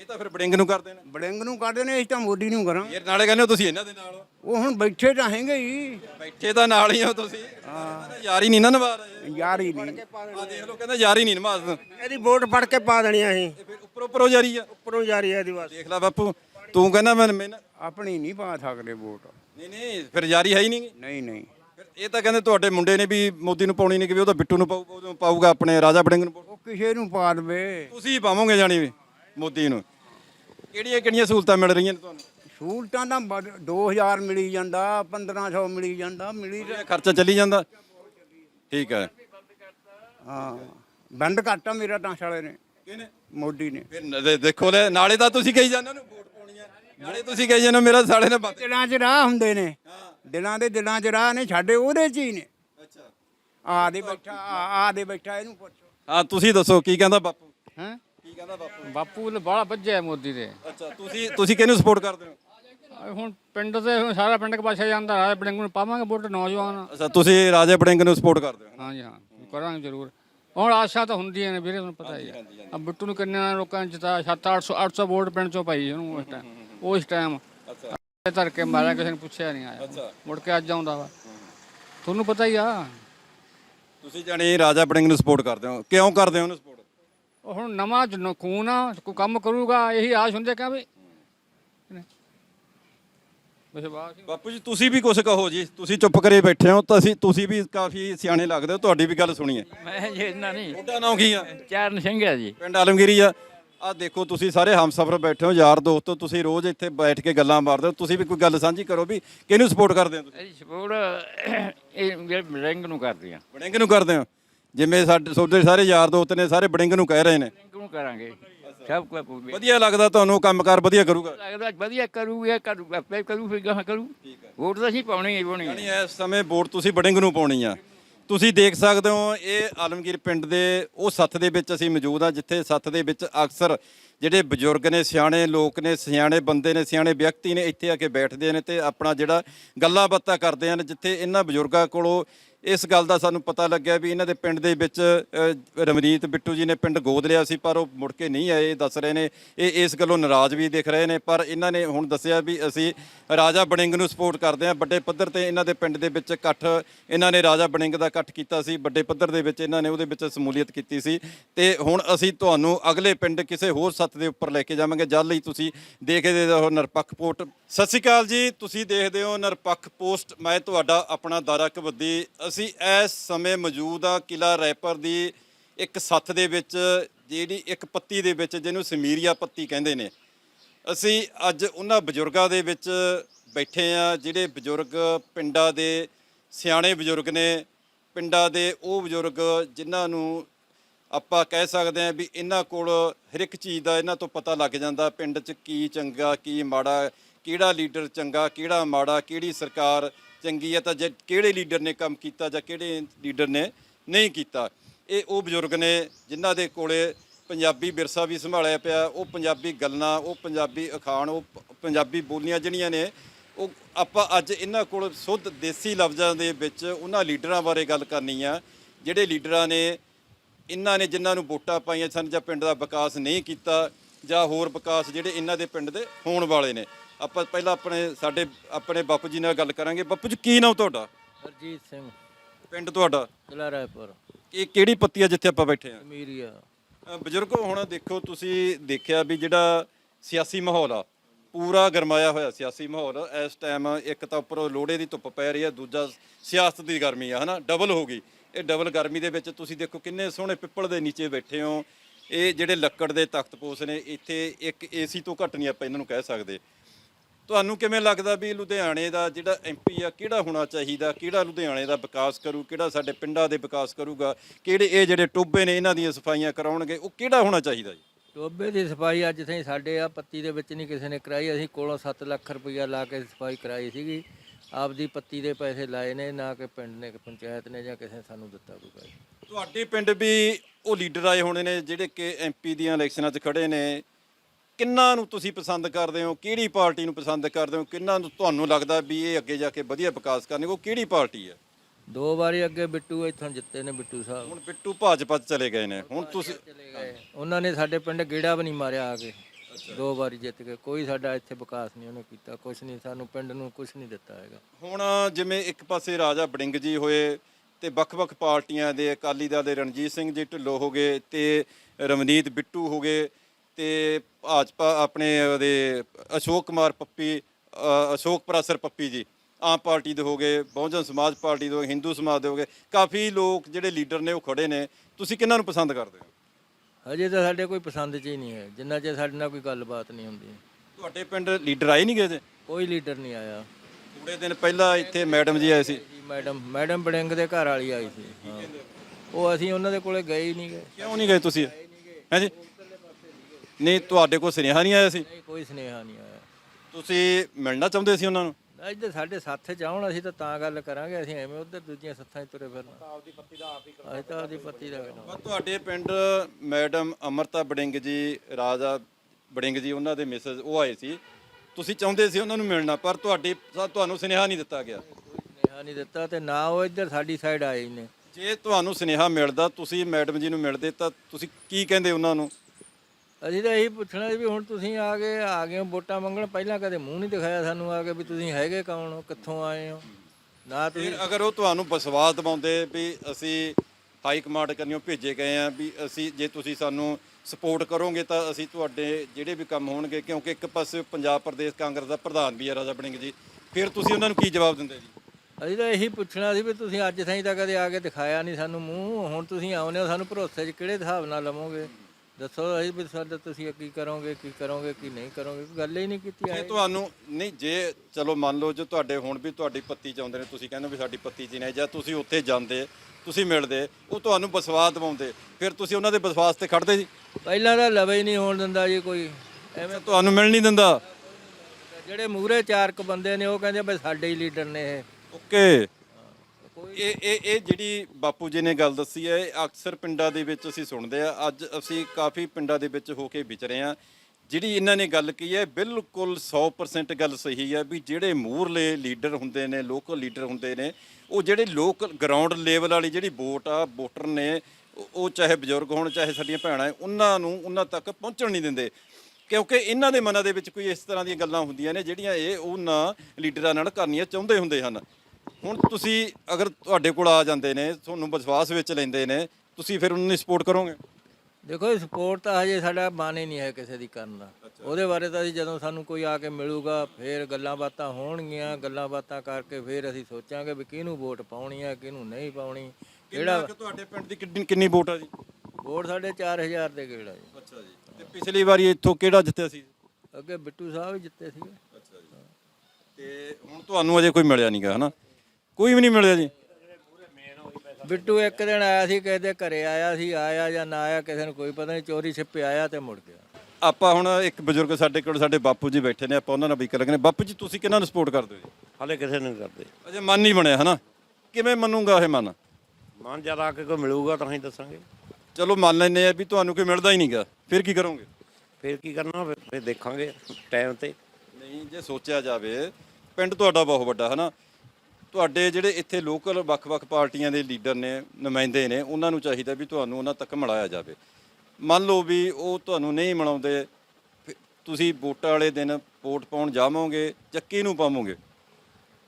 ਇਹ ਤਾਂ ਫਿਰ ਬੜਿੰਗ ਨੂੰ ਕਰਦੇ ਨੇ। ਬੜਿੰਗ ਨੂੰ ਕਰਦੇ ਨੇ ਅਸੀਂ ਤਾਂ ਮੋਦੀ ਨੂੰ ਕਰਾਂ। ਇਹ ਨਾਲੇ ਕਹਿੰਦੇ ਹੋ ਤੁਸੀਂ ਇਹਨਾਂ ਦੇ ਨਾਲ। ਹੋ ਉਹ ਹੁਣ ਬੈਠੇ ਤਾਂ ਹੈਗੇ ਹੀ। ਬੈਠੇ ਤਾਂ ਨਾਲ ਹੀ ਹੋ ਤੁਸੀਂ। ਹਾਂ। ਯਾਰੀ ਨਹੀਂ ਨਾ ਨਿਭਾ ਰਹੇ। ਯਾਰ ਹੀ ਨਹੀਂ। ਆ ਦੇਖ ਲਓ ਕਹਿੰਦਾ ਯਾਰੀ ਨਹੀਂ ਨਿਭਾ ਰਹੇ ਇਹਦੀ ਵੋਟ ਫੜ ਕੇ ਪਾ ਦੇਣੀ ਅਸੀਂ। ਇਹ ਫਿਰ ਉੱਪਰ ਉੱਪਰੋਂ ਯਾਰੀ ਆ। ਉੱਪਰੋਂ ਜਾਰੀ ਹੈ ਇਹਦੀ ਬਸ। ਦੇਖ ਲੈ ਬਾਪੂ ਤੂੰ ਕਹਿੰਦਾ ਮੈਂ ਮੈਂ ਆਪਣੀ ਨਹੀਂ ਪਾ ਸਕਦੇ ਵੋਟ। ਨਹੀਂ ਨਹੀਂ ਫਿਰ ਯਾਰੀ ਹੈ ਹੀ ਨਹੀਂ। ਨਹੀਂ ਨਹੀਂ। ਫਿਰ ਇਹ ਤਾਂ ਕਹਿੰਦੇ ਤੁਹਾਡੇ ਮੁੰਡੇ ਨੇ ਵੀ ਮੋਦੀ ਨੂੰ ਪਾਉਣੀ ਨਹੀਂ ਕਿ ਵੀ ਉਹ ਤਾਂ ਬਿੱਟੂ ਨੂੰ ਪਾਊ- ਪਾਊਗਾ ਆਪਣੇ ਰਾਜਾ ਬੜਿੰਗ ਨੂੰ। ਪਾਊ। ਕਿਸੇ ਨੂੰ ਪਾ ਦੇਵੇ। ਤੁਸੀਂ ਪਾਵੋਗੇ ਜਾਣੀ ਵੀ ਮੋਦੀ ਨੂੰ? ਕਿਹੜੀਆਂ ਕਿਹੜੀਆਂ ਸਹੂਲਤਾਂ ਮਿਲ ਰਹੀਆਂ ਨੇ ਤੁਹਾਨੂੰ? ਸਹੂਲਤਾਂ ਬੜ- 2000 ਮਿਲੀ ਜਾਂਦਾ 1500 ਮਿਲੀ ਜਾਂਦਾ ਮਿਲੀ ਤਾਂ- ਖਰਚਾ ਚੱਲੀ ਜਾਂਦਾ? ਠੀਕ ਹੈ। ਹਾਂ ਬੰਦ ਕਰਤਾ ਮੇਰਾ ਤਾਂ ਸਾਲੇ ਨੇ। ਕਿਹਨੇ? ਮੋਦੀ ਨੇ। ਫਿਰ ਨ- ਦੇ- ਦੇਖੋ ਲੈ ਨਾਲੇ ਤਾਂ ਤੁਸੀਂ ਕਹੀ ਜਾਂਦੇ ਨੂੰ ਵੋਟ ਪਾਉਣੀ ਨਾਲੇ ਤੁਸੀਂ ਕਹੀ ਜਾਂਦੇ ਹੋ ਮੇਰਾ ਸਾਲੇ ਨੇ ਬੰਦ ਦਿਲਾਂ 'ਚ ਰਾਹ ਹੁੰਦੇ ਨੇ। ਦਿਲਾਂ ਦੇ ਦਿਲਾਂ 'ਚ ਰਾਹ ਨੇ ਸਾਡੇ ਉਹਦੇ 'ਚ ਹੀ ਨੇ। ਅੱਛਾ। ਆ ਦੇ ਬੈਠਾ ਆ ਆ ਦੇ ਬੈਠਾ ਇਹਨੂੰ ਪੁੱਛੋ। ਹਾਂ ਤੁਸੀਂ ਦੱਸੋ ਕੀ ਕਹਿੰਦਾ ਬਾਪੂ? ਹੈ? ਕੀ ਕਹਿੰਦਾ ਬਾਪੂ? ਬਾਪੂ ਨੇ ਬੜਾ ਵੱਜਿਆ ਮੋਦੀ ਦੇ। ਅੱਛਾ ਤੁਸੀਂ ਤੁਸੀਂ ਕਿਹਨੂੰ ਸਪੋਰਟ ਕਰਦੇ ਹੋ? ਆਹ ਹੁਣ ਪਿੰਡ ਤੇ ਹੁਣ ਸਾਰਾ ਪਿੰਡ ਕੇ ਪਾਸੇ ਜਾਂਦਾ ਰਾਜ ਬੜਿੰਗ ਨੂੰ ਪਾਵਾਂਗੇ ਵੋਟ ਨੌਜਵਾਨ। ਅੱਛਾ ਤੁਸੀਂ ਰਾਜਾ ਬੜਿੰਗ ਨੂੰ ਸਪੋਰਟ ਕਰਦੇ ਹੋ? ਹਾਂਜੀ ਹਾਂ ਕਰਾਂਗੇ ਜ਼ਰੂਰ। ਹੁਣ ਆਸ਼ਾ ਤਾਂ ਹੁੰਦੀਆਂ ਨੇ ਵੀਰੇ ਤੁਹਾਨੂੰ ਪਤਾ ਹੀ ਹੈ। ਆ ਬਿੱਟੂ ਨੂੰ ਕਿੰਨੇ ਲੋਕਾਂ ਨੇ ਜਿਤਾ 7-800 800 ਵੋਟ ਪਿੰਡ ਚੋਂ ਪਾਈ ਉਹਨੂੰ ਉਸ ਟਾਈਮ। ਉਸ ਟਾਈਮ ਅੱਛਾ। ਧਰ ਕੇ ਮਾਰਿਆ ਕਿਸੇ ਨੇ ਪੁੱਛਿਆ ਨਹੀਂ ਆਇਆ। ਮੁੜ ਕੇ ਅੱਜ ਆਉਂਦਾ ਵਾ। ਤੁਹਾਨੂੰ ਪਤਾ ਹੀ ਆ ਤੁਸੀਂ ਜਾਣੀ ਰਾਜਾ ਬੜਿੰਗ ਨੂੰ ਸਪੋਰਟ ਕਰਦੇ ਹੋ। ਕਿਉਂ ਕਰਦੇ ਹੋ ਉਹਨੂੰ ਸਪੋਰਟ ਉਹ ਹੁਣ ਨਵਾਂ ਜਨ- ਖੂਨ ਆ ਕੋਈ ਕੰਮ ਕਰੂਗਾ ਇਹੀ ਆਸ ਹੁੰਦੇ ਕਿ ਵੀ ਵਿਸ਼ਵਾਸ ਹੀ- ਬਾਪੂ ਜੀ ਤੁਸੀਂ ਵੀ ਕੁਝ ਕਹੋ ਜੀ। ਤੁਸੀਂ ਚੁੱਪ ਕਰੇ ਬੈਠੇ ਹੋ ਤਾਂ ਅਸੀਂ ਤੁਸੀਂ ਵੀ ਕਾਫੀ ਸਿਆਣੇ ਲੱਗਦੇ ਹੋ ਤੁਹਾਡੀ ਵੀ ਗੱਲ ਸੁਣੀਏ ਮੈਂ ਜੀ ਇੰਨਾ ਨਹੀਂ। ਤੁਹਾਡਾ ਨਾਮ ਕੀ ਆ? ਚਰਨ ਸਿੰਘ ਹੈ ਜੀ। ਪਿੰਡ ਆਲਮਗੀਰੀ ਆ। ਆ ਦੇਖੋ ਤੁਸੀਂ ਸਾਰੇ ਹਮਸਫਰ ਬੈਠੇ ਹੋ ਯਾਰ ਦੋਸਤ ਤੁਸੀਂ ਰੋਜ਼ ਇੱਥੇ ਬੈਠ ਕੇ ਗੱਲਾਂ ਮਾਰਦੇ ਹੋ। ਤੁਸੀਂ ਵੀ ਕੋਈ ਗੱਲ ਸਾਂਝੀ ਕਰੋ ਵੀ ਕਿਹਨੂੰ ਸਪੋਰਟ ਕਰਦੇ ਹੋ ਤੁਸੀਂ? ਸਪੋਰਟ ਇਹ ਬੜਿੰਗ ਨੂੰ ਕਰਦੇ ਆ ਬੜਿੰਗ ਨੂੰ ਕਰਦੇ ਹੋ? ਜਿਵੇਂ ਸਾਡੇ ਤੁਹਾਡੇ ਸਾਰੇ ਯਾਰ ਦੋਸਤ ਨੇ ਸਾਰੇ ਬੜਿੰਗ ਨੂੰ ਕਹਿ ਰਹੇ ਨੇ। ਕਿਉਂ ਕਰਾਂਗੇ। ਸਭ ਕੁਝ ਵਧੀਆ ਲੱਗਦਾ ਤੁਹਾਨੂੰ ਕੰਮਕਾਰ ਵਧੀਆ ਕਰੂਗਾ? ਲੱਗਦਾ ਵਧੀਆ ਕਰੂਗਾ ਕਰੂ ਆਪੇ ਕਰੂ ਫਿਰ ਗਾਹਾਂ ਕਰੂ। ਵੋਟ ਤਾਂ ਅਸੀਂ ਪਾਉਣੀ ਹੀ ਪਾਉਣੀ ਯਾਨੀ ਇਸ ਸਮੇਂ ਵੋਟ ਤੁਸੀਂ ਬੜਿੰਗ ਨੂੰ ਪਾਉਣੀ ਆ। ਤੁਸੀਂ ਦੇਖ ਸਕਦੇ ਹੋ, ਇਹ ਆਲਮਗੀਰ ਪਿੰਡ ਦੇ, ਉਹ ਸੱਥ ਦੇ ਵਿੱਚ ਅਸੀਂ ਮੌਜੂਦ ਆ ਜਿੱਥੇ ਸੱਥ ਦੇ ਵਿੱਚ ਅਕਸਰ ਜਿਹੜੇ ਬਜ਼ੁਰਗ ਨੇ, ਸਿਆਣੇ ਲੋਕ ਨੇ, ਸਿਆਣੇ ਬੰਦੇ ਨੇ, ਸਿਆਣੇ ਵਿਅਕਤੀ ਨੇ ਇੱਥੇ ਆ ਕੇ ਬੈਠਦੇ ਨੇ ਤੇ ਆਪਣਾ ਜਿਹੜਾ ਗੱਲਾਂ ਬਾਤਾਂ ਕਰਦੇ ਹਨ, ਜਿੱਥੇ ਇਹਨਾਂ ਬਜ਼ੁਰਗਾਂ ਕੋਲੋਂ ਇਸ ਗੱਲ ਦਾ ਸਾਨੂੰ ਪਤਾ ਲੱਗਿਆ ਵੀ ਇਹਨਾਂ ਦੇ ਪਿੰਡ ਦੇ ਵਿੱਚ ਅ, ਬਿੱਟੂ ਜੀ ਨੇ ਪਿੰਡ ਗੋਦ ਲਿਆ ਸੀ ਪਰ ਉਹ ਮੁੜ ਕੇ ਨਹੀਂ ਆਏ ਦੱਸ ਰਹੇ ਨੇ। ਇਹ ਇਸ ਗੱਲੋਂ ਨਾਰਾਜ਼ ਵੀ ਦਿਖ ਰਹੇ ਨੇ ਪਰ ਇਹਨਾਂ ਨੇ ਹੁਣ ਦੱਸਿਆ ਵੀ ਅਸੀਂ ਰਾਜਾ ਬਣਿੰਗ ਨੂੰ ਸਪੋਰਟ ਕਰਦੇ ਹਾਂ। ਵੱਡੇ ਪੱਧਰ ਤੇ ਇਹਨਾਂ ਦੇ ਪਿੰਡ ਦੇ ਵਿੱਚ ਇਕੱਠ ਇਹਨਾਂ ਨੇ ਰਾਜਾ ਬਣਿੰਗ ਦਾ ਇਕੱਠ ਕੀਤਾ ਸੀ ਵੱਡੇ ਪੱਧਰ ਦੇ ਵਿੱਚ ਇਹਨਾਂ ਨੇ ਉਹਦੇ ਵਿੱਚ ਸਮੂਲੀਅਤ ਕੀਤੀ ਸੀ। ਤੇ ਹੁਣ ਅਸੀਂ ਤੁਹਾਨੂੰ ਅਗਲੇ ਪਿੰਡ ਕਿਸੇ ਹੋਰ ਸੱਤ ਦੇ ਉੱਪਰ ਲੈ ਕੇ ਜਾਵਾਂਗੇ ਜਦ ਲਈ ਤੁਸੀਂ ਦੇਖਦੇ ਰਹੋ ਨਿਰਪੱਖ ਪੋਸਟ। ਸਤਿ ਸ਼੍ਰੀ ਅਕਾਲ ਜੀ ਤੁਸੀਂ ਦੇਖਦੇ ਹੋ ਨਿਰਪੱਖ ਪੋਸਟ। ਮੈਂ ਤੁਹਾਡਾ ਆਪਣਾ ਦਾਰਾ ਕਬੱਦੀ ਅਸੀਂ ਇਸ ਸਮੇਂ ਮੌਜੂਦ ਆ ਕਿਲਾ ਰੈਪਰ ਦੀ ਇੱਕ ਸੱਥ ਦੇ ਵਿੱਚ, ਜਿਹੜੀ ਇੱਕ ਪੱਤੀ ਦੇ ਵਿੱਚ ਜਿਹਨੂੰ ਸਮੀਰੀਆ ਪੱਤੀ ਕਹਿੰਦੇ ਨੇ। ਅਸੀਂ ਅੱਜ ਉਹਨਾਂ ਬਜ਼ੁਰਗਾਂ ਦੇ ਵਿੱਚ ਬੈਠੇ ਆ, ਜਿਹੜੇ ਬਜ਼ੁਰਗ ਪਿੰਡਾਂ ਦੇ ਸਿਆਣੇ ਬਜ਼ੁਰਗ ਨੇ। ਪਿੰਡਾਂ ਦੇ ਉਹ ਬਜ਼ੁਰਗ ਜਿਨ੍ਹਾਂ ਨੂੰ ਆਪਾਂ ਕਹਿ ਸਕਦੇ ਹਾਂ ਵੀ ਇਹਨਾਂ ਕੋਲ ਹਰ ਇੱਕ ਚੀਜ਼ ਦਾ ਇਹਨਾਂ ਤੋਂ ਪਤਾ ਲੱਗ ਜਾਂਦਾ, ਪਿੰਡ 'ਚ ਕੀ ਚੰਗਾ, ਕੀ ਮਾੜਾ, ਕਿਹੜਾ ਲੀਡਰ ਚੰਗਾ, ਕਿਹੜਾ ਮਾੜਾ, ਕਿਹੜੀ ਸਰਕਾਰ ਚੰਗੀ ਹੈ ਤਾਂ ਜੇ ਕਿਹੜੇ ਲੀਡਰ ਨੇ ਕੰਮ ਕੀਤਾ ਜਾਂ ਕਿਹੜੇ ਲੀਡਰ ਨੇ ਨਹੀਂ ਕੀਤਾ। ਇਹ ਉਹ ਬਜ਼ੁਰਗ ਨੇ ਜਿਨ੍ਹਾਂ ਦੇ ਕੋਲੇ ਪੰਜਾਬੀ ਵਿਰਸਾ ਵੀ ਸੰਭਾਲਿਆ ਪਿਆ, ਉਹ ਪੰਜਾਬੀ ਗੱਲਾਂ, ਉਹ ਪੰਜਾਬੀ ਅਖਾਣ, ਉਹ ਪੰਜਾਬੀ ਬੋਲੀਆਂ ਜਿਹੜੀਆਂ ਨੇ, ਉਹ ਆਪਾਂ ਅੱਜ ਇਹਨਾਂ ਕੋਲ ਸੁੱਧ ਦੇਸੀ ਲਫ਼ਜ਼ਾਂ ਦੇ ਵਿੱਚ ਉਹਨਾਂ ਲੀਡਰਾਂ ਬਾਰੇ ਗੱਲ ਕਰਨੀ ਆ, ਜਿਹੜੇ ਲੀਡਰਾਂ ਨੇ ਇਹਨਾਂ ਨੇ ਜਿਨ੍ਹਾਂ ਨੂੰ ਵੋਟਾਂ ਪਾਈਆਂ ਸਨ ਜਾਂ ਪਿੰਡ ਦਾ ਵਿਕਾਸ ਨਹੀਂ ਕੀਤਾ ਜਾਂ ਹੋਰ ਵਿਕਾਸ ਜਿਹੜੇ ਇਹਨਾਂ ਦੇ ਪਿੰਡ ਦੇ ਹੋਣ ਵਾਲੇ ਨੇ। ਆਪਾਂ ਪਹਿਲਾਂ ਆਪਣੇ ਸਾਡੇ ਆਪਣੇ ਬਾਪੂ ਜੀ ਨਾਲ ਗੱਲ ਕਰਾਂਗੇ। ਬਾਪੂ ਜੀ ਕੀ ਨਾਮ ਤੁਹਾਡਾ? ਹਰਜੀਤ ਸਿੰਘ। ਪਿੰਡ ਤੁਹਾਡਾ? ਕਿਲਾ ਰਾਏਪੁਰ। ਇਹ ਕਿਹੜੀ ਪੱਤੀ ਆ ਜਿੱਥੇ ਆਪਾਂ ਬੈਠੇ ਆ ਮੀਰੀਆ ਅ, ਬਜ਼ੁਰਗੋ ਹੁਣ ਦੇਖੋ ਤੁਸੀਂ ਦੇਖਿਆ ਵੀ ਜਿਹੜਾ ਸਿਆਸੀ ਮਾਹੌਲ ਆ ਪੂਰਾ ਗਰਮਾਇਆ ਹੋਇਆ ਸਿਆਸੀ ਮਾਹੌਲ। ਇਸ ਟਾਈਮ ਇੱਕ ਤਾਂ ਉੱਪਰੋਂ ਲੋੜੇ ਦੀ ਧੁੱਪ ਪੈ ਰਹੀ ਹੈ ਦੂਜਾ ਸਿਆਸਤ ਦੀ ਗਰਮੀ ਆ ਹਨਾ? ਡਬਲ ਹੋ ਗਈ। ਇਹ ਡਬਲ ਗਰਮੀ ਦੇ ਵਿੱਚ ਤੁਸੀਂ ਦੇਖੋ ਕਿੰਨੇ ਸੋਹਣੇ ਪਿੱਪਲ ਦੇ ਨੀਚੇ ਬੈਠੇ ਹੋ। ਇਹ ਜਿਹੜੇ ਲੱਕੜ ਦੇ ਤਖਤ ਪੋਸ ਨੇ ਇੱਥੇ ਇੱਕ ਏਸੀ ਤੋਂ ਘੱਟ ਨਹੀਂ ਆਪਾਂ ਇਹਨਾਂ ਨੂੰ ਕਹਿ ਸਕਦੇ। ਤੁਹਾਨੂੰ ਕਿਵੇਂ ਲੱਗਦਾ ਵੀ ਲੁਧਿਆਣੇ ਦਾ ਜਿਹੜਾ ਐਮਪੀ ਆ ਕਿਹੜਾ ਹੋਣਾ ਚਾਹੀਦਾ? ਕਿਹੜਾ ਲੁਧਿਆਣੇ ਦਾ ਵਿਕਾਸ ਕਰੂ? ਕਿਹੜਾ ਸਾਡੇ ਪਿੰਡਾਂ ਦੇ ਵਿਕਾਸ ਕਰੂਗਾ? ਕਿਹੜੇ ਇਹ ਜਿਹੜੇ ਟੋਬੇ ਨੇ ਇਹਨਾਂ ਦੀਆਂ ਸਫਾਈਆਂ ਕਰਾਉਣਗੇ ਉਹ ਕਿਹੜਾ ਹੋਣਾ ਚਾਹੀਦਾ ਜੀ? ਟੋਬੇ ਦੀ ਸਫ਼ਾਈ ਅੱਜ ਤਾਈਂ ਸਾਡੇ ਆ ਪੱਤੀ ਦੇ ਵਿੱਚ ਨਹੀਂ ਕਿਸੇ ਨੇ ਕਰਾਈ। ਅਸੀਂ ਕੋਲੋਂ 7 ਲੱਖ ਰੁਪਈਆ ਲਾ ਕੇ ਸਫ਼ਾਈ ਕਰਾਈ ਸੀਗੀ। ਆਪਦੀ ਪੱਤੀ ਦੇ ਪੈਸੇ ਲਾਏ ਨੇ ਨਾ ਕਿ ਪਿੰਡ ਨੇ ਕਿ ਪੰਚਾਇਤ ਨੇ ਜਾਂ ਕਿਸੇ ਨੇ ਸਾਨੂੰ ਦਿੱਤਾ ਕੋਈ ਪੈਸੇ। ਤੁਹਾਡੇ ਪਿੰਡ ਵੀ ਉਹ ਲੀਡਰ ਆਏ ਹੋਣੇ ਨੇ ਜਿਹੜੇ ਕਿ ਐਮਪੀ ਦੀਆਂ ਇਲੈਕਸ਼ਨਾਂ 'ਚ ਖੜੇ ਨੇ। ਕਿੰਨਾਂ ਨੂੰ ਤੁਸੀਂ ਪਸੰਦ ਕਰਦੇ ਹੋ? ਕਿਹੜੀ ਪਾਰਟੀ ਨੂੰ ਪਸੰਦ ਕਰਦੇ ਹੋ? ਕਿੰਨਾਂ ਨੂੰ ਤੁਹਾਨੂੰ ਲੱਗਦਾ ਵੀ ਇਹ ਅੱਗੇ ਜਾ ਕੇ ਵਧੀਆ ਵਿਕਾਸ ਕਰਨਗੇ? ਉਹ ਕਿਹੜੀ ਪਾਰਟੀ ਹੈ? ਦੋ ਵਾਰੀ ਅੱਗੇ ਬਿੱਟੂ ਇੱਥੋਂ ਜਿੱਤੇ ਨੇ ਬਿੱਟੂ ਸਾਹਿਬ। ਹੁਣ ਬਿੱਟੂ ਭਾਜਪਾ 'ਚ ਚਲੇ ਗਏ ਨੇ। ਹੁਣ ਤੁਸੀਂ ਚਲੇ ਗਏ। ਉਹਨਾਂ ਨੇ ਸਾਡੇ ਪਿੰਡ ਗੇੜਾ ਵੀ ਨਹੀਂ ਮਾਰਿਆ ਆ ਕੇ। ਦੋ ਵਾਰੀ ਜਿੱਤ ਕੇ। ਕੋਈ ਸਾਡਾ ਇੱਥੇ ਵਿਕਾਸ ਨਹੀਂ ਉਹਨੇ ਕੀਤਾ। ਕੁਛ ਨਹੀਂ ਸਾਨੂੰ ਪਿੰਡ ਨੂੰ ਕੁਛ ਨਹੀਂ ਦਿੱਤਾ ਹੈਗਾ। ਹੁਣ ਜਿਵੇਂ ਇੱਕ ਪਾਸੇ ਰਾਜਾ ਬੜਿੰਗ ਜੀ ਹੋਏ ਤੇ ਵੱਖ-ਵੱਖ ਪਾਰਟੀਆਂ ਦੇ ਅਕਾਲੀ ਦਲ ਦੇ ਰਣਜੀਤ ਸਿੰਘ ਜੀ ਢਿੱਲੋਂ ਹੋ ਗਏ ਤੇ ਰਵਨੀਤ ਬਿੱਟੂ ਹੋ ਗਏ। ਤੇ ਭਾਜਪਾ ਆਪਣੇ ਉਹਦੇ ਅਸ਼ੋਕ ਕੁਮਾਰ ਪੱਪੀ ਅ, ਅਸ਼ੋਕ ਪ੍ਰਾਸਰ ਪੱਪੀ ਜੀ ਆਮ ਪਾਰਟੀ ਦੇ ਹੋ ਗਏ ਬਹੁਜਨ ਸਮਾਜ ਪਾਰਟੀ ਦੇ ਹੋ ਗਏ ਹਿੰਦੂ ਸਮਾਜ ਦੇ ਹੋ ਗਏ ਕਾਫੀ ਲੋਕ ਜਿਹੜੇ ਲੀਡਰ ਨੇ ਉਹ ਖੜੇ ਨੇ ਤੁਸੀਂ ਕਿਹਨਾਂ ਨੂੰ ਪਸੰਦ ਕਰਦੇ ਹੋ? ਹਜੇ ਤਾਂ ਸਾਡੇ ਕੋਈ ਪਸੰਦ 'ਚ ਹੀ ਨਹੀਂ ਹੈ ਜਿੰਨਾ ਚਿਰ ਸਾਡੇ ਨਾਲ ਕੋਈ ਗੱਲਬਾਤ ਨਹੀਂ ਹੁੰਦੀ। ਤੁਹਾਡੇ ਪਿੰਡ ਲੀਡਰ ਆਏ ਨਹੀਂ ਗਏ ਤੇ? ਕੋਈ ਲੀਡਰ ਨਹੀਂ ਆਇਆ। ਥੋੜੇ ਦਿਨ ਪਹਿਲਾਂ ਇੱਥੇ ਮੈਡਮ ਜੀ ਆਏ ਸੀ। ਜੀ ਮੈਡਮ ਮੈਡਮ ਬੜਿੰਗ ਦੇ ਘਰ ਵਾਲੀ ਆਈ ਸੀ ਹਾਂ। ਉਹ ਅਸੀਂ ਉਹਨਾਂ ਦੇ ਕੋਲੇ ਗਏ ਹੀ ਨਹੀਂ ਗਏ। ਕਿਉਂ ਨਹੀਂ ਗਏ ਤੁਸੀਂ? ਹੈ ਜੀ? ਨਹੀਂ ਤੁਹਾਡੇ ਕੋਲ ਸੁਨੇਹਾ ਨਹੀਂ ਆਇਆ ਸੀ? ਨਹੀਂ ਕੋਈ ਸੁਨੇਹਾ ਨਹੀਂ ਆਇਆ। ਤੁਸੀਂ ਮਿਲਣਾ ਚਾਹੁੰਦੇ ਸੀ ਉਹਨਾਂ ਨੂੰ? ਅੱਜ ਤੇ ਸਾਡੇ ਸਾਥ ਚ ਆਉਣ ਅਸੀਂ ਤਾਂ ਤਾਂ ਗੱਲ ਕਰਾਂਗੇ ਅਸੀਂ ਐਵੇਂ ਉਧਰ ਦੂਜੀਆਂ ਸੱਥਾਂ 'ਚ ਤੁਰੇ ਫਿਰਨਾ। ਆਪਦੀ ਪੱਤੀ ਦਾ ਆਪ ਹੀ ਅਸੀਂ ਤਾਂ ਆਪਦੀ ਪੱਤੀ ਦਾ ਕਰਨਾ ਪਰ ਤੁਹਾਡੇ ਪਿੰਡ ਮੈਡਮ ਅਮਰਤਾ ਬੜਿੰਗ ਜੀ ਰਾਜਾ ਬੜਿੰਗ ਜੀ ਉਹਨਾਂ ਦੇ ਮਿਸਸ ਉਹ ਆਏ ਸੀ। ਤੁਸੀਂ ਚਾਹੁੰਦੇ ਸੀ ਉਹਨਾਂ ਨੂੰ ਮਿਲਣਾ ਪਰ ਤੁਹਾਡੀ ਤੁਹਾਨੂੰ ਸੁਨੇਹਾ ਨਹੀਂ ਦਿੱਤਾ ਗਿਆ। ਸੁਨੇਹਾ ਨਹੀਂ ਦਿੱਤਾ ਤੇ ਨਾ ਉਹ ਇੱਧਰ ਸਾਡੀ ਸਾਈਡ ਆਏ ਨੇ। ਜੇ ਤੁਹਾਨੂੰ ਸੁਨੇਹਾ ਮਿਲਦਾ ਤੁਸੀਂ ਮੈਡਮ ਜੀ ਨੂੰ ਮਿਲਦੇ ਤਾਂ ਤੁਸੀਂ ਕੀ ਕਹਿੰਦੇ ਉਹਨਾਂ ਨੂੰ? ਅਸੀਂ ਤਾਂ ਇਹੀ ਪੁੱਛਣਾ ਸੀ ਵੀ ਹੁਣ ਤੁਸੀਂ ਆ ਗਏ ਆ ਗਏ ਹੋ ਵੋਟਾਂ ਮੰਗਣ ਪਹਿਲਾਂ ਕਦੇ ਮੂੰਹ ਨਹੀਂ ਦਿਖਾਇਆ ਸਾਨੂੰ ਆ ਕੇ ਵੀ ਤੁਸੀਂ ਹੈਗੇ ਕੌਣ ਹੋ ਕਿੱਥੋਂ ਆਏ ਹੋ? ਨਾ ਤੁਸੀਂ ਫਿਰ ਅਗਰ ਉਹ ਤੁਹਾਨੂੰ ਵਿਸ਼ਵਾਸ ਦਿਵਾਉਂਦੇ ਵੀ ਅਸੀਂ ਹਾਈ ਕਮਾਂਡ ਕਰਨਿਓ ਭੇਜੇ ਗਏ ਆ ਵੀ ਅਸੀਂ ਜੇ ਤੁਸੀਂ ਸਾਨੂੰ ਸਪੋਰਟ ਕਰੋਗੇ ਤਾਂ ਅਸੀਂ ਤੁਹਾਡੇ ਜਿਹੜੇ ਵੀ ਕੰਮ ਹੋਣਗੇ ਕਿਉਂਕਿ ਇੱਕ ਪਾਸੇ ਪੰਜਾਬ ਪ੍ਰਦੇਸ਼ ਕਾਂਗਰਸ ਦਾ ਪ੍ਰਧਾਨ ਵੀ ਹੈ ਰਾਜਾ ਬੜਿੰਗ ਜੀ ਫਿਰ ਤੁਸੀਂ ਉਹਨਾਂ ਨੂੰ ਕੀ ਜਵਾਬ ਦਿੰਦੇ ਜੀ? ਅਸੀਂ ਤਾਂ ਇਹੀ ਪੁੱਛਣਾ ਸੀ ਵੀ ਤੁਸੀਂ ਅੱਜ ਤਾਈਂ ਤਾਂ ਕਦੇ ਆ ਕੇ ਦਿਖਾਇਆ ਨਹੀਂ ਸਾਨੂੰ ਮੂੰਹ ਹੁਣ ਤੁਸੀਂ ਆਉਂਦੇ ਹੋ ਸਾਨੂੰ ਭਰੋਸੇ 'ਚ ਕਿਹੜੇ ਹਿਸਾਬ ਨਾਲ ਲਵੋਗੇ? ਦੱਸੋ ਅਸੀਂ ਵੀ ਸਾਡੇ ਤੁਸੀਂ ਕੀ ਕਰੋਗੇ ਕੀ ਕਰੋਗੇ ਕੀ ਨਹੀਂ ਕਰੋਗੇ? ਕੋਈ ਗੱਲ ਹੀ ਨਹੀਂ ਕੀਤੀ ਜੇ ਆਏ। ਤੁਹਾਨੂੰ ਨਹੀਂ ਜੇ ਚਲੋ ਮੰਨ ਲਓ ਜੇ ਤੁਹਾਡੇ ਹੁਣ ਵੀ ਤੁਹਾਡੀ ਪੱਤੀ ਚਾਹੁੰਦੇ ਨੇ ਤੁਸੀਂ ਕਹਿੰਦੇ ਵੀ ਸਾਡੀ ਪੱਤੀ ਚ ਨਹੀਂ ਜਾਂ ਤੁਸੀਂ ਉੱਥੇ ਜਾਂਦੇ ਤੁਸੀਂ ਮਿਲਦੇ ਉਹ ਤੁਹਾਨੂੰ ਵਿਸ਼ਵਾਸ ਦਿਵਾਉਂਦੇ ਫਿਰ ਤੁਸੀਂ ਉਹਨਾਂ ਦੇ ਵਿਸ਼ਵਾਸ ਤੇ ਖੜਦੇ ਜੀ ਪਹਿਲਾਂ ਤਾਂ ਲਵੇ ਹੀ ਨਹੀਂ ਹੋਣ ਦਿੰਦਾ ਜੀ ਕੋਈ। ਐਵੇਂ ਤੁਹਾਨੂੰ ਮਿਲ ਨਹੀਂ ਦਿੰਦਾ? ਜਿਹੜੇ ਮੂਹਰੇ ਚਾਰ ਕੁ ਬੰਦੇ ਨੇ ਉਹ ਕਹਿੰਦੇ ਬਈ ਸਾਡੇ ਹੀ ਲੀਡਰ ਨੇ ਇਹ। ਓਕੇ। ਇਹ ਇਹ ਇਹ ਜਿਹੜੀ ਬਾਪੂ ਜੀ ਨੇ ਗੱਲ ਦੱਸੀ ਹੈ, ਇਹ ਅਕਸਰ ਪਿੰਡਾਂ ਦੇ ਵਿੱਚ ਅਸੀਂ ਸੁਣਦੇ ਆ ਅੱਜ ਅਸੀਂ ਕਾਫੀ ਪਿੰਡਾਂ ਦੇ ਵਿੱਚ ਹੋ ਕੇ ਵਿਚਰੇ ਆ ਜਿਹੜੀ ਇਹਨਾਂ ਨੇ ਗੱਲ ਕੀ ਹੈ, ਬਿਲਕੁਲ 100% ਗੱਲ ਸਹੀ ਹੈ ਵੀ ਜਿਹੜੇ ਮੂਰਲੇ ਲੀਡਰ ਹੁੰਦੇ ਨੇ, ਲੋਕਲ ਲੀਡਰ ਹੁੰਦੇ ਨੇ, ਉਹ ਜਿਹੜੇ ਲੋਕਲ ਗਰਾਊਂਡ ਲੈਵਲ ਵਾਲੀ ਜਿਹੜੀ ਵੋਟ ਆ, ਵੋਟਰ ਨੇ, ਉਹ- ਚਾਹੇ ਬਜ਼ੁਰਗ ਹੋਣ, ਚਾਹੇ ਸਾਡੀਆਂ ਭੈਣਾਂ ਉਹਨਾਂ ਨੂੰ ਉਹਨਾਂ ਤੱਕ ਪਹੁੰਚਣ ਨਹੀਂ ਦਿੰਦੇ। ਕਿਉਂਕਿ ਇਹਨਾਂ ਦੇ ਮਨਾਂ ਦੇ ਵਿੱਚ ਕੋਈ ਇਸ ਤਰ੍ਹਾਂ ਦੀਆਂ ਗੱਲਾਂ ਹੁੰਦੀਆਂ ਨੇ ਜਿਹੜੀਆਂ ਇਹ ਉਹਨਾਂ ਲੀਡਰਾਂ ਨਾਲ ਕਰਨੀਆਂ ਚਾਹੁੰਦੇ ਹੁੰਦੇ ਹਨ। ਹੁਣ ਤੁਸੀਂ ਅਗਰ ਤੁਹਾਡੇ ਕੋਲ ਆ ਜਾਂਦੇ ਨੇ ਤੁਹਾਨੂੰ ਵਿਸ਼ਵਾਸ ਵਿੱਚ ਲੈਂਦੇ ਨੇ ਤੁਸੀਂ ਫਿਰ ਉਹਨਾਂ ਦੀ ਸਪੋਰਟ ਕਰੋਗੇ? ਦੇਖੋ ਸਪੋਰਟ ਤਾਂ ਹਜੇ ਸਾਡਾ ਮਨ ਹੀ ਨਹੀਂ ਹੈ ਕਿਸੇ ਦੀ ਕਰਨ ਦਾ। ਉਹਦੇ ਬਾਰੇ ਤਾਂ ਅਸੀਂ ਜਦੋਂ ਸਾਨੂੰ ਕੋਈ ਆ ਕੇ ਮਿਲੂਗਾ ਫਿਰ ਗੱਲਾਂ ਬਾਤਾਂ ਹੋਣਗੀਆਂ ਗੱਲਾਂ ਬਾਤਾਂ ਕਰਕੇ ਫਿਰ ਅਸੀਂ ਸੋਚਾਂਗੇ ਵੀ ਕਿਹਨੂੰ ਵੋਟ ਪਾਉਣੀ ਹੈ ਕਿਹਨੂੰ ਨਹੀਂ ਪਾਉਣੀ। ਕਿਹੜਾ ਤੁਹਾਡੇ ਪਿੰਡ ਦੀ ਕਿੰਨੀ ਕਿੰਨੀ ਵੋਟ ਆ ਜੀ? ਵੋਟ ਸਾਡੇ 4000 ਦੇ ਗੇੜਾ ਜੀ। ਅੱਛਾ ਜੀ। ਤੇ ਪਿਛਲੀ ਵਾਰੀ ਇੱਥੋਂ ਕਿਹੜਾ ਜਿੱਤਿਆ ਸੀ? ਅੱਗੇ ਬਿੱਟੂ ਸਾਹਿਬ ਜਿੱਤੇ ਸੀਗੇ। ਅੱਛਾ ਜੀ। ਤੇ ਹੁਣ ਤੁਹਾਨੂੰ ਅਜੇ ਕੋਈ ਮਿਲਿਆ ਨਹੀਂਗਾ ਹਨਾ? ਕੋਈ ਵੀ ਨਹੀਂ ਮਿਲਿਆ ਜੀ। ਬਿੱਟੂ ਇੱਕ ਦਿਨ ਆਇਆ ਸੀ ਕਿਸੇ ਦੇ ਘਰੇ ਆਇਆ ਸੀ ਆਇਆ ਜਾਂ ਨਾ ਆਇਆ ਕਿਸੇ ਨੂੰ ਕੋਈ ਪਤਾ ਨਹੀਂ ਚੋਰੀ ਛਿਪੇ ਆਇਆ ਤੇ ਮੁੜ ਗਿਆ। ਆਪਾਂ ਹੁਣ ਇੱਕ ਬਜ਼ੁਰਗ ਸਾਡੇ ਕੋਲ ਸਾਡੇ ਬਾਪੂ ਜੀ ਬੈਠੇ ਨੇ ਆਪਾਂ ਉਹਨਾਂ ਨਾਲ ਵੀ ਕਰ ਬਾਪੂ ਜੀ ਤੁਸੀਂ ਕਿਹਨਾਂ ਨੂੰ ਸਪੋਰਟ ਕਰਦੇ ਹੋ ਜੀ? ਹਾਲੇ ਕਿਸੇ ਨੂੰ ਨਹੀਂ ਕਰਦੇ। ਅਜੇ ਮਨ ਨਹੀਂ ਬਣਿਆ ਹਨਾ? ਕਿਵੇਂ ਮੰਨੂਗਾ ਇਹ ਮਨ? ਮਨ ਜਦ ਆ ਕੇ ਕੋਈ ਮਿਲੂਗਾ ਤਾਂ ਹੀ ਦੱਸਾਂਗੇ। ਚਲੋ ਮੰਨ ਲੈਂਦੇ ਆ ਵੀ ਤੁਹਾਨੂੰ ਕੋਈ ਮਿਲਦਾ ਹੀ ਨਹੀਂਗਾ ਫਿਰ ਕੀ ਕਰੋਗੇ? ਫਿਰ ਕੀ ਕਰਨਾ ਫਿਰ- ਫਿਰ ਦੇਖਾਂਗੇ ਟਾਈਮ ਤੇ। ਨਹੀਂ ਜੇ ਸੋਚਿਆ ਜਾਵੇ ਪਿੰਡ ਤੁਹਾਡਾ ਬਹੁਤ ਵੱਡਾ ਹਨਾ? ਤੁਹਾਡੇ ਜਿਹੜੇ ਇੱਥੇ ਲੋਕਲ ਵੱਖ-ਵੱਖ ਪਾਰਟੀਆਂ ਦੇ ਲੀਡਰ ਨੇ ਨੁਮਾਇੰਦੇ ਨੇ ਉਹਨਾਂ ਨੂੰ ਚਾਹੀਦਾ ਵੀ ਤੁਹਾਨੂੰ ਉਹਨਾਂ ਤੱਕ ਮਿਲਾਇਆ ਜਾਵੇ। ਮੰਨ ਲਓ ਵੀ ਉਹ ਤੁਹਾਨੂੰ ਨਹੀਂ ਮਿਲਾਉਂਦੇ ਤੁਸੀਂ ਵੋਟਾਂ ਵਾਲੇ ਦਿਨ ਵੋਟ ਪਾਉਣ ਜਾਵੋਗੇ ਜਾਂ ਕਿਹਨੂੰ ਪਾਵੋਗੇ?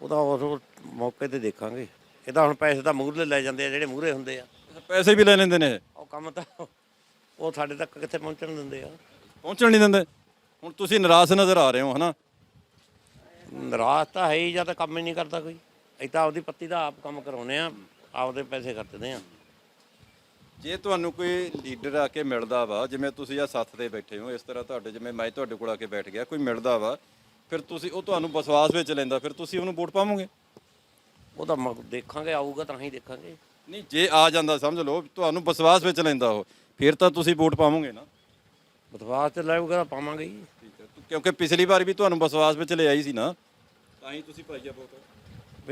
ਉਹਦਾ ਉਸ ਮੌਕੇ ਤੇ ਦੇਖਾਂਗੇ। ਇਹ ਤਾਂ ਹੁਣ ਪੈਸੇ ਤਾਂ ਮੂਹਰੇ ਲੈ ਜਾਂਦੇ ਆ ਜਿਹੜੇ ਮੂਹਰੇ ਹੁੰਦੇ ਆ। ਪੈਸੇ ਵੀ ਲੈ ਲੈਂਦੇ ਨੇ। ਉਹ ਕੰਮ ਤਾਂ ਉਹ ਸਾਡੇ ਤੱਕ ਕਿੱਥੇ ਪਹੁੰਚਣ ਦਿੰਦੇ ਆ। ਪਹੁੰਚਣ ਨਹੀਂ ਦਿੰਦੇ? ਹੁਣ ਤੁਸੀਂ ਨਾਰਾਜ਼ ਨਜ਼ਰ ਆ ਰਹੇ ਹੋ ਹਨਾ? ਨਾਰਾਜ਼ ਤਾਂ ਹੈ ਹੀ ਜਾਂ ਤਾਂ ਕੰਮ ਹੀ ਨਹੀਂ ਕਰਦਾ ਕੋਈ। ਅਸੀਂ ਤਾਂ ਆਪਦੀ ਪੱਤੀ ਦਾ ਆਪ ਕੰਮ ਕਰਾਉਨੇ ਆ ਆਪਦੇ ਪੈਸੇ ਖਰਚਦੇ ਆ ਜੇ ਤੁਹਾਨੂੰ ਕੋਈ ਲੀਡਰ ਆ ਕੇ ਮਿਲਦਾ ਵਾ ਜਿਵੇਂ ਤੁਸੀਂ ਆ ਸੱਥ ਤੇ ਬੈਠੇ ਹੋ ਇਸ ਤਰ੍ਹਾਂ ਤੁਹਾਡੇ ਜਿਵੇਂ ਮੈਂ ਤੁਹਾਡੇ ਕੋਲ ਆ ਕੇ ਬੈਠ ਗਿਆ ਕੋਈ ਮਿਲਦਾ ਵਾ ਫਿਰ ਤੁਸੀਂ ਉਹ ਤੁਹਾਨੂੰ ਵਿਸ਼ਵਾਸ ਵਿੱਚ ਲੈਂਦਾ ਫਿਰ ਤੁਸੀਂ ਉਹਨੂੰ ਵੋਟ ਪਾਵੋਗੇ? ਉਹ ਤਾਂ ਮ- ਦੇਖਾਂਗੇ ਆਊਗਾ ਤਾਂ ਹੀ ਦੇਖਾਂਗੇ। ਨਹੀਂ ਜੇ ਆ ਜਾਂਦਾ ਸਮਝ ਲਓ ਤੁਹਾਨੂੰ ਵਿਸ਼ਵਾਸ ਵਿੱਚ ਲੈਂਦਾ ਉਹ ਫਿਰ ਤਾਂ ਤੁਸੀਂ ਵੋਟ ਪਾਵੋਗੇ ਨਾ। ਵਿਸ਼ਵਾਸ ਤੇ ਲਾਊਗਾ ਤਾਂ ਪਾਵਾਂਗੇ ਹੀ। ਠੀਕ ਹੈ ਕਿਉਂਕਿ ਪਿਛਲੀ ਵਾਰ ਵੀ ਤੁਹਾਨੂੰ ਵਿਸ਼ਵਾਸ ਵਿੱਚ ਲੈ ਆਈ ਸੀ ਨਾ ਤਾਂ ਹੀ ਤੁਸੀਂ ਪਾਈ ਆ ਵੋਟ।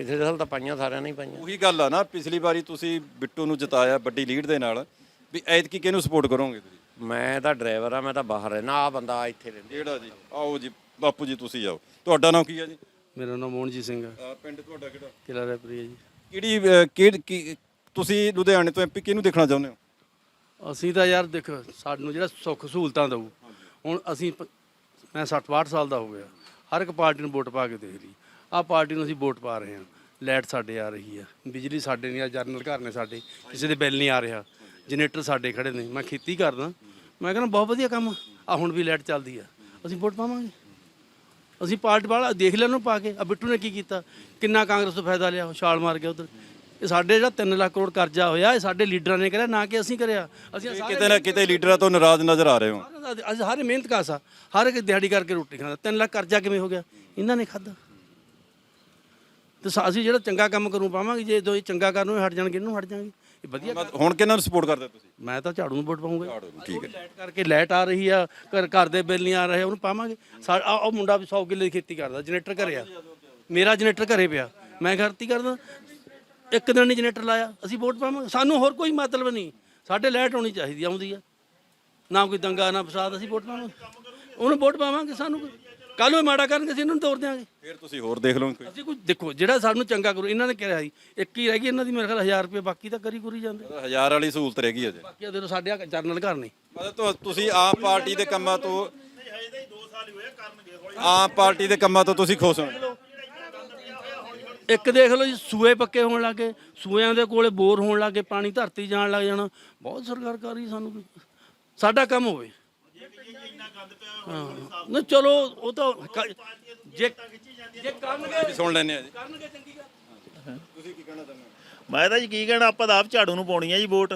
ਪਿਛਲੇ ਸਾਲ ਤਾਂ ਪਾਈਆਂ ਸਾਰਿਆਂ ਨੇ ਹੀ ਪਾਈਆਂ। ਉਹੀ ਗੱਲ ਆ ਨਾ ਪਿਛਲੀ ਵਾਰੀ ਤੁਸੀਂ ਬਿੱਟੂ ਨੂੰ ਜਿਤਾਇਆ ਵੱਡੀ ਲੀਡ ਦੇ ਨਾਲ ਵੀ ਐਤਕੀ ਕਿਹਨੂੰ ਸਪੋਰਟ ਕਰੋਗੇ ਤੁਸੀਂ? ਮੈਂ ਤਾਂ ਡਰਾਈਵਰ ਆ ਮੈਂ ਤਾਂ ਬਾਹਰ ਰਹਿਣਾ ਆ ਬੰਦਾ ਇੱਥੇ ਰਹਿੰਦਾ। ਕਿਹੜਾ ਜੀ ਆਓ ਜੀ ਬਾਪੂ ਜੀ ਤੁਸੀਂ ਆਓ। ਤੁਹਾਡਾ ਨਾਮ ਕੀ ਹੈ ਜੀ? ਮੇਰਾ ਨਾਮ ਮੋਹਨਜੀਤ ਸਿੰਘ ਆ। ਅਹ ਪਿੰਡ ਤੁਹਾਡਾ ਕਿਹੜਾ? ਕਿਲਾ ਰੈਪਰੀ ਜੀ। ਕਿਹੜੀ ਅਹ, ਕਿਹੜੀ ਕੀ- ਤੁਸੀਂ ਲੁਧਿਆਣੇ ਤੋਂ ਐਮਪੀ ਕਿਹਨੂੰ ਦੇਖਣਾ ਚਾਹੁੰਦੇ ਹੋ? ਅਸੀਂ ਤਾਂ ਯਾਰ ਦੇਖ ਸਾਨੂੰ ਜਿਹੜਾ ਸੁੱਖ ਸਹੂਲਤਾਂ ਦਊ ਹੁਣ ਅਸੀਂ ਪ- ਮੈਂ 60 62 ਸਾਲ ਦਾ ਹੋ ਗਿਆ ਹਰ ਇੱਕ ਪਾਰਟੀ ਨੂੰ ਵੋਟ ਪਾ ਕੇ ਦੇਖ ਲਈ। ਆਹ ਪਾਰਟੀ ਨੂੰ ਅਸੀਂ ਵੋਟ ਪਾ ਰਹੇ ਹਾਂ। ਲਾਈਟ ਸਾਡੇ ਆ ਰਹੀ ਆ। ਬਿਜਲੀ ਸਾਡੇ ਨਹੀਂ ਆ ਜਰਨਲ ਘਰ ਨੇ ਸਾਡੇ। ਕਿਸੇ ਦੇ ਬਿੱਲ ਨਹੀਂ ਆ ਰਿਹਾ। ਜਨਰੇਟਰ ਸਾਡੇ ਖੜੇ ਨੇ। ਮੈਂ ਖੇਤੀ ਕਰਦਾ। ਮੈਂ ਕਹਿੰਦਾ ਬਹੁਤ ਵਧੀਆ ਕੰਮ ਆ। ਹੁਣ ਵੀ ਲਾਈਟ ਚੱਲਦੀ ਆ। ਅਸੀਂ ਵੋਟ ਪਾਵਾਂਗੇ। ਅਸੀਂ ਪਾਰਟੀ ਵਾਲਾ ਦੇਖ ਲਿਆ ਉਹਨੂੰ ਪਾ ਕੇ। ਆ ਬਿੱਟੂ ਨੇ ਕੀ ਕੀਤਾ? ਕਿੰਨਾ ਕਾਂਗਰਸ ਤੋਂ ਫਾਇਦਾ ਲਿਆ? ਛਾਲ ਮਾਰ ਗਿਆ ਉਧਰ। ਇਹ ਸਾਡੇ ਜਿਹੜਾ 3 ਲੱਖ ਕਰੋੜ ਕਰਜ਼ਾ ਹੋਇਆ ਇਹ ਸਾਡੇ ਲੀਡਰਾਂ ਨੇ ਕਰਿਆ ਨਾ ਕਿ ਅਸੀਂ ਕਰਿਆ। ਅਸੀਂ ਸਾਰੇ ਕਿਤੇ ਨਾ ਕਿਤੇ ਲੀਡਰਾਂ ਤੋਂ ਨਾਰਾਜ਼ ਨਜ਼ਰ ਆ ਰਹੇ ਹੋ। ਅੱਜ ਹਰ ਮਿਹਨਤ ਕਾਸਾ। ਹਰ ਇੱਕ ਦਿਹਾੜੀ ਕਰਕੇ ਰੋਟੀ ਖਾਂਦਾ। 3 ਲੱਖ ਕਰਜ਼ਾ ਕਿਵੇਂ ਹੋ ਗਿਆ? ਇਹਨਾਂ ਨੇ ਖਾਦਾ ਤੇ ਅਸੀਂ ਜਿਹੜਾ ਚੰਗਾ ਕੰਮ ਕਰੂ ਪਾਵਾਂਗੇ ਜੇ ਦੋ ਇਹ ਚੰਗਾ ਕਰਨ ਨੂੰ ਹਟ ਜਾਣਗੇ ਇਹਨੂੰ ਹਟ ਜਾਣਗੇ। ਇਹ ਵਧੀਆ ਕੰਮ- ਹੁਣ ਕਿਹਨਾਂ ਨੂੰ ਸਪੋਰਟ ਕਰਦੇ ਹੋ ਤੁਸੀਂ? ਮੈਂ ਤਾਂ ਝਾੜੂ ਨੂੰ ਵੋਟ ਪਾਉਂਗਾ ਝਾੜੂ ਨੂੰ, ਠੀਕ ਹੈ। ਲਾਈਟ ਕਰਕੇ ਲਾਈਟ ਆ ਰਹੀ ਆ ਘਰ ਘਰ ਦੇ ਬਿੱਲ ਨਹੀਂ ਆ ਰਹੇ ਉਹਨੂੰ ਪਾਵਾਂਗੇ। ਸਾ- ਆਹ ਉਹ ਮੁੰਡਾ ਵੀ 100 ਕਿੱਲੇ ਦੀ ਖੇਤੀ ਕਰਦਾ ਜਨਰੇਟਰ ਘਰੇ ਆ। ਮੇਰਾ ਜਨਰੇਟਰ ਘਰੇ ਪਿਆ। ਮੈਂ ਖਰਤੀ ਕਰਦਾ। ਇੱਕ ਦਿਨ ਨਹੀਂ ਜਨਰੇਟਰ ਲਾਇਆ ਅਸੀਂ ਵੋਟ ਪਾਵਾਂਗੇ। ਸਾਨੂੰ ਹੋਰ ਕੋਈ ਮਤਲਬ ਨਹੀਂ। ਸਾਡੇ ਲਾਈਟ ਹੋਣੀ ਚਾਹੀਦੀ ਆਉਂਦੀ ਆ। ਨਾ ਕੋਈ ਦੰਗਾ ਨਾ ਫਸਾਦ ਅਸੀਂ ਵੋਟ ਪਾਵਾਂਗੇ। ਉਹਨੂੰ ਵੋਟ ਪਾਵਾਂਗੇ ਸਾਨੂੰ। ਕੱਲ ਨੂੰ ਮਾੜਾ ਕਰਨਗੇ ਅਸੀਂ ਇਹਨਾਂ ਨੂੰ ਤੋੜ ਦਿਆਂਗੇ। ਫਿਰ ਤੁਸੀਂ ਹੋਰ ਦੇਖ ਲਓ ਕੋਈ। ਅਸੀਂ ਕੁਝ ਦੇਖੋ ਜਿਹੜਾ ਸਾਨੂੰ ਚੰਗਾ ਕਰੂ ਇਹਨਾਂ ਨੇ ਕਿਹਾ ਸੀ ਇੱਕ ਹੀ ਰਹਿ ਗਈ ਇਹਨਾਂ ਦੀ ਮੇਰੇ ਖਿਆਲ 1000 ਰੁਪਏ ਬਾਕੀ ਤਾਂ ਕਰੀ ਕੁਰੀ ਜਾਂਦੇ ਹਜ਼ਾਰ ਵਾਲੀ ਸਹੂਲਤ ਰਹਿ ਗਈ ਅਜੇ। ਬਾਕੀ ਦੇ ਸਾਡੇ ਜਰਨਲ ਘਰ ਨੇ। ਮਤਲਬ ਤੁਸੀਂ ਆਮ ਪਾਰਟੀ ਦੇ ਕੰਮਾਂ ਤੋਂ ਆਮ ਪਾਰਟੀ ਦੇ ਕੰਮਾਂ ਤੋਂ ਤੁਸੀਂ ਖੁਸ਼ ਹੋ? ਇੱਕ ਦੇਖ ਲਓ ਜੀ ਸੂਏ ਪੱਕੇ ਹੋਣ ਲੱਗੇ ਸੂਇਆਂ ਦੇ ਕੋਲੇ ਬੋਰ ਹੋਣ ਲੱਗੇ ਪਾਣੀ ਧਰਤੀ ਜਾਣ ਲੱਗ ਜਾਣਾ। ਬਹੁਤ ਸਰਕਾਰ ਕਰ ਰਹੀ ਸਾਨੂੰ। ਸਾਡਾ ਕੰਮ ਹੋਵੇ। ਹਾਂ। ਨਾ ਚਲੋ ਉਹ ਤਾਂ ਕ- ਜੇ ਜੇ ਕਰਨਗੇ ਸੁਣ ਲੈਣੇ ਆ ਜੀ। ਕਰਨਗੇ ਚੰਗੀ ਗੱਲ। ਮੈਂ ਤਾਂ ਜੀ ਕੀ ਕਹਿਣਾ ਆਪਾਂ ਤਾਂ ਆਪ ਝਾੜੂ ਨੂੰ ਪਾਉਣੀ ਆ ਜੀ ਵੋਟ।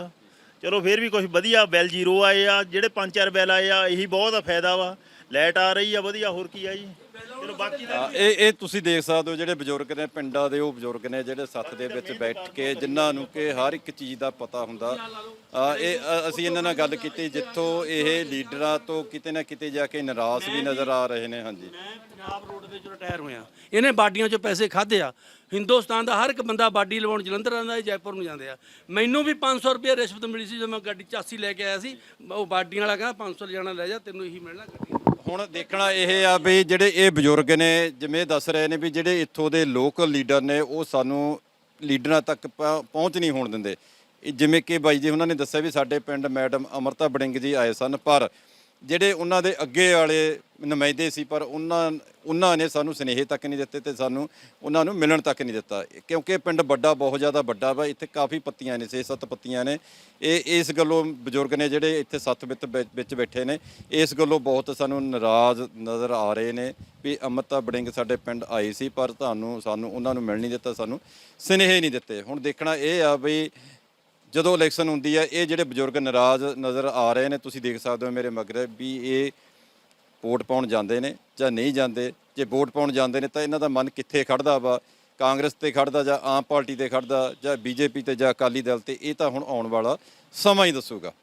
ਚਲੋ ਫਿਰ ਵੀ ਕੁਝ ਵਧੀਆ ਬਿੱਲ ਜ਼ੀਰੋ ਆਏ ਆ ਜਿਹੜੇ ਪੰਜ ਚਾਰ ਬਿੱਲ ਆਏ ਆ ਇਹੀ ਬਹੁਤ ਫਾਇਦਾ ਵਾ। ਲਾਈਟ ਆ ਰਹੀ ਆ ਵਧੀਆ ਹੋਰ ਕੀ ਆ ਜੀ। ਚਲੋ ਬਾਕੀ ਹਾਂ, ਇਹ ਇਹ ਤੁਸੀਂ ਦੇਖ ਸਕਦੇ ਹੋ ਜਿਹੜੇ ਬਜ਼ੁਰਗ ਨੇ ਪਿੰਡਾਂ ਦੇ ਉਹ ਬਜ਼ੁਰਗ ਨੇ ਜਿਹੜੇ ਸੱਥ ਦੇ ਵਿੱਚ ਬੈਠ ਕੇ ਜਿਨ੍ਹਾਂ ਨੂੰ ਕਿ ਹਰ ਇੱਕ ਚੀਜ਼ ਦਾ ਪਤਾ ਹੁੰਦਾ। ਆ ਇਹ ਅ- ਅਸੀਂ ਇਹਨਾਂ ਨਾਲ ਗੱਲ ਕੀਤੀ ਜਿੱਥੋਂ ਇਹ ਲੀਡਰਾਂ ਤੋਂ ਕਿਤੇ ਨਾ ਕਿਤੇ ਜਾ ਕੇ ਨਾਰਾਜ਼ ਵੀ ਨਜ਼ਰ ਆ ਰਹੇ ਨੇ ਹਾਂਜੀ। ਮੈਂ ਪੰਜਾਬ ਰੋਡਵੇਜ਼ ਰਿਟਾਇਰ ਹੋਇਆ। ਇਹਨੇ ਬਾਡੀਆਂ 'ਚੋਂ ਪੈਸੇ ਖਾਦੇ ਆ। ਹਿੰਦੁਸਤਾਨ ਦਾ ਹਰ ਇੱਕ ਬੰਦਾ ਬਾਡੀ ਲਵਾਉਣ ਜਲੰਧਰ ਆਉਂਦਾ ਜੈਪੁਰ ਨੂੰ ਜਾਂਦੇ ਆ। ਮੈਨੂੰ ਵੀ 500 ਰੁਪਏ ਰਿਸ਼ਵਤ ਮਿਲੀ ਸੀ ਜਦੋਂ ਮੈਂ ਗੱਡੀ ਚਾਸੀ ਲੈ ਕੇ ਆਇਆ ਸੀ। ਉਹ ਬਾਡੀਆਂ ਵਾਲਾ ਕਹਿੰਦਾ 500 ਜਾਣਾ ਲੈ ਜਾ ਤੈਨੂੰ ਇਹੀ ਮਿਲਣਾ ਗੱਡੀ। ਹੁਣ ਦੇਖਣਾ ਇਹ ਆ ਵੀ ਜਿਹੜੇ ਇਹ ਬਜ਼ੁਰਗ ਨੇ, ਜਿਵੇਂ ਦੱਸ ਰਹੇ ਨੇ ਵੀ ਜਿਹੜੇ ਇੱਥੋਂ ਦੇ ਲੋਕਲ ਲੀਡਰ ਨੇ, ਉਹ ਸਾਨੂੰ ਲੀਡਰਾਂ ਤੱਕ ਪ- ਪਹੁੰਚ ਨਹੀਂ ਹੋਣ ਦਿੰਦੇ। ਜਿਵੇਂ ਕਿ ਬਾਈ ਜੀ ਉਹਨਾਂ ਨੇ ਦੱਸਿਆ ਵੀ ਸਾਡੇ ਪਿੰਡ ਮੈਡਮ ਅਮਰਤਾ ਬੜਿੰਗ ਜੀ ਆਏ ਸਨ, ਪਰ ਜਿਹੜੇ ਉਹਨਾਂ ਦੇ ਅੱਗੇ ਵਾਲੇ ਨੁਮਾਇੰਦੇ ਸੀ, ਪਰ ਉਹਨਾਂ ਉਹਨਾਂ ਨੇ ਸਾਨੂੰ ਸਨੇਹ ਤੱਕ ਨਹੀਂ ਦਿੱਤੇ ਤੇ ਸਾਨੂੰ ਉਹਨਾਂ ਨੂੰ ਮਿਲਣ ਤੱਕ ਨਹੀਂ ਦਿੱਤਾ। ਕਿਉਂਕਿ ਪਿੰਡ ਵੱਡਾ, ਬਹੁਤ ਜ਼ਿਆਦਾ ਵੱਡਾ ਵਾ, ਇੱਥੇ ਕਾਫੀ ਪੱਤੀਆਂ ਨੇ 6-7 ਪੱਤੀਆਂ ਨੇ। ਇਹ, ਇਸ ਗੱਲੋਂ ਬਜ਼ੁਰਗ ਨੇ ਜਿਹੜੇ ਇੱਥੇ ਸੱਤ ਵਿੱਚ ਵਿੱਚ ਬੈਠੇ ਨੇ, ਇਸ ਗੱਲੋਂ ਬਹੁਤ ਸਾਨੂੰ ਨਾਰਾਜ਼ ਨਜ਼ਰ ਆ ਰਹੇ ਨੇ ਵੀ ਅਮਰਤਾ ਬੜਿੰਗ ਸਾਡੇ ਪਿੰਡ ਆਏ ਸੀ, ਪਰ ਤੁਹਾਨੂੰ, ਸਾਨੂੰ ਉਹਨਾਂ ਨੂੰ ਮਿਲ ਨਹੀਂ ਦਿੱਤਾ, ਸਾਨੂੰ ਸਨੇਹ ਨਹੀਂ ਦਿੱਤੇ। ਹੁਣ ਦੇਖਣਾ ਇਹ ਆ ਵੀ ਜਦੋਂ ਇਲੈਕਸ਼ਨ ਹੁੰਦੀ ਹੈ, ਇਹ ਜਿਹੜੇ ਬਜ਼ੁਰਗ ਨਾਰਾਜ਼ ਨਜ਼ਰ ਆ ਰਹੇ ਨੇ, ਤੁਸੀਂ ਦੇਖ ਸਕਦੇ ਹੋ ਮੇਰੇ ਮਗਰ, ਵੀ ਇਹ ਵੋਟ ਪਾਉਣ ਜਾਂਦੇ ਨੇ ਜਾਂ ਨਹੀਂ ਜਾਂਦੇ। ਜੇ ਵੋਟ ਪਾਉਣ ਜਾਂਦੇ ਨੇ ਤਾਂ ਇਹਨਾਂ ਦਾ ਮਨ ਕਿੱਥੇ ਖੜਦਾ ਵਾ? ਕਾਂਗਰਸ ਤੇ ਖੜਦਾ ਜਾਂ ਆਮ ਪਾਰਟੀ ਤੇ ਖੜਦਾ ਜਾਂ ਬੀਜੇਪੀ ਤੇ ਜਾਂ ਅਕਾਲੀ ਦਲ ਤੇ? ਇਹ ਤਾਂ ਹੁਣ ਆਉਣ ਵਾਲਾ ਸਮਾਂ ਹੀ ਦੱਸੂਗਾ।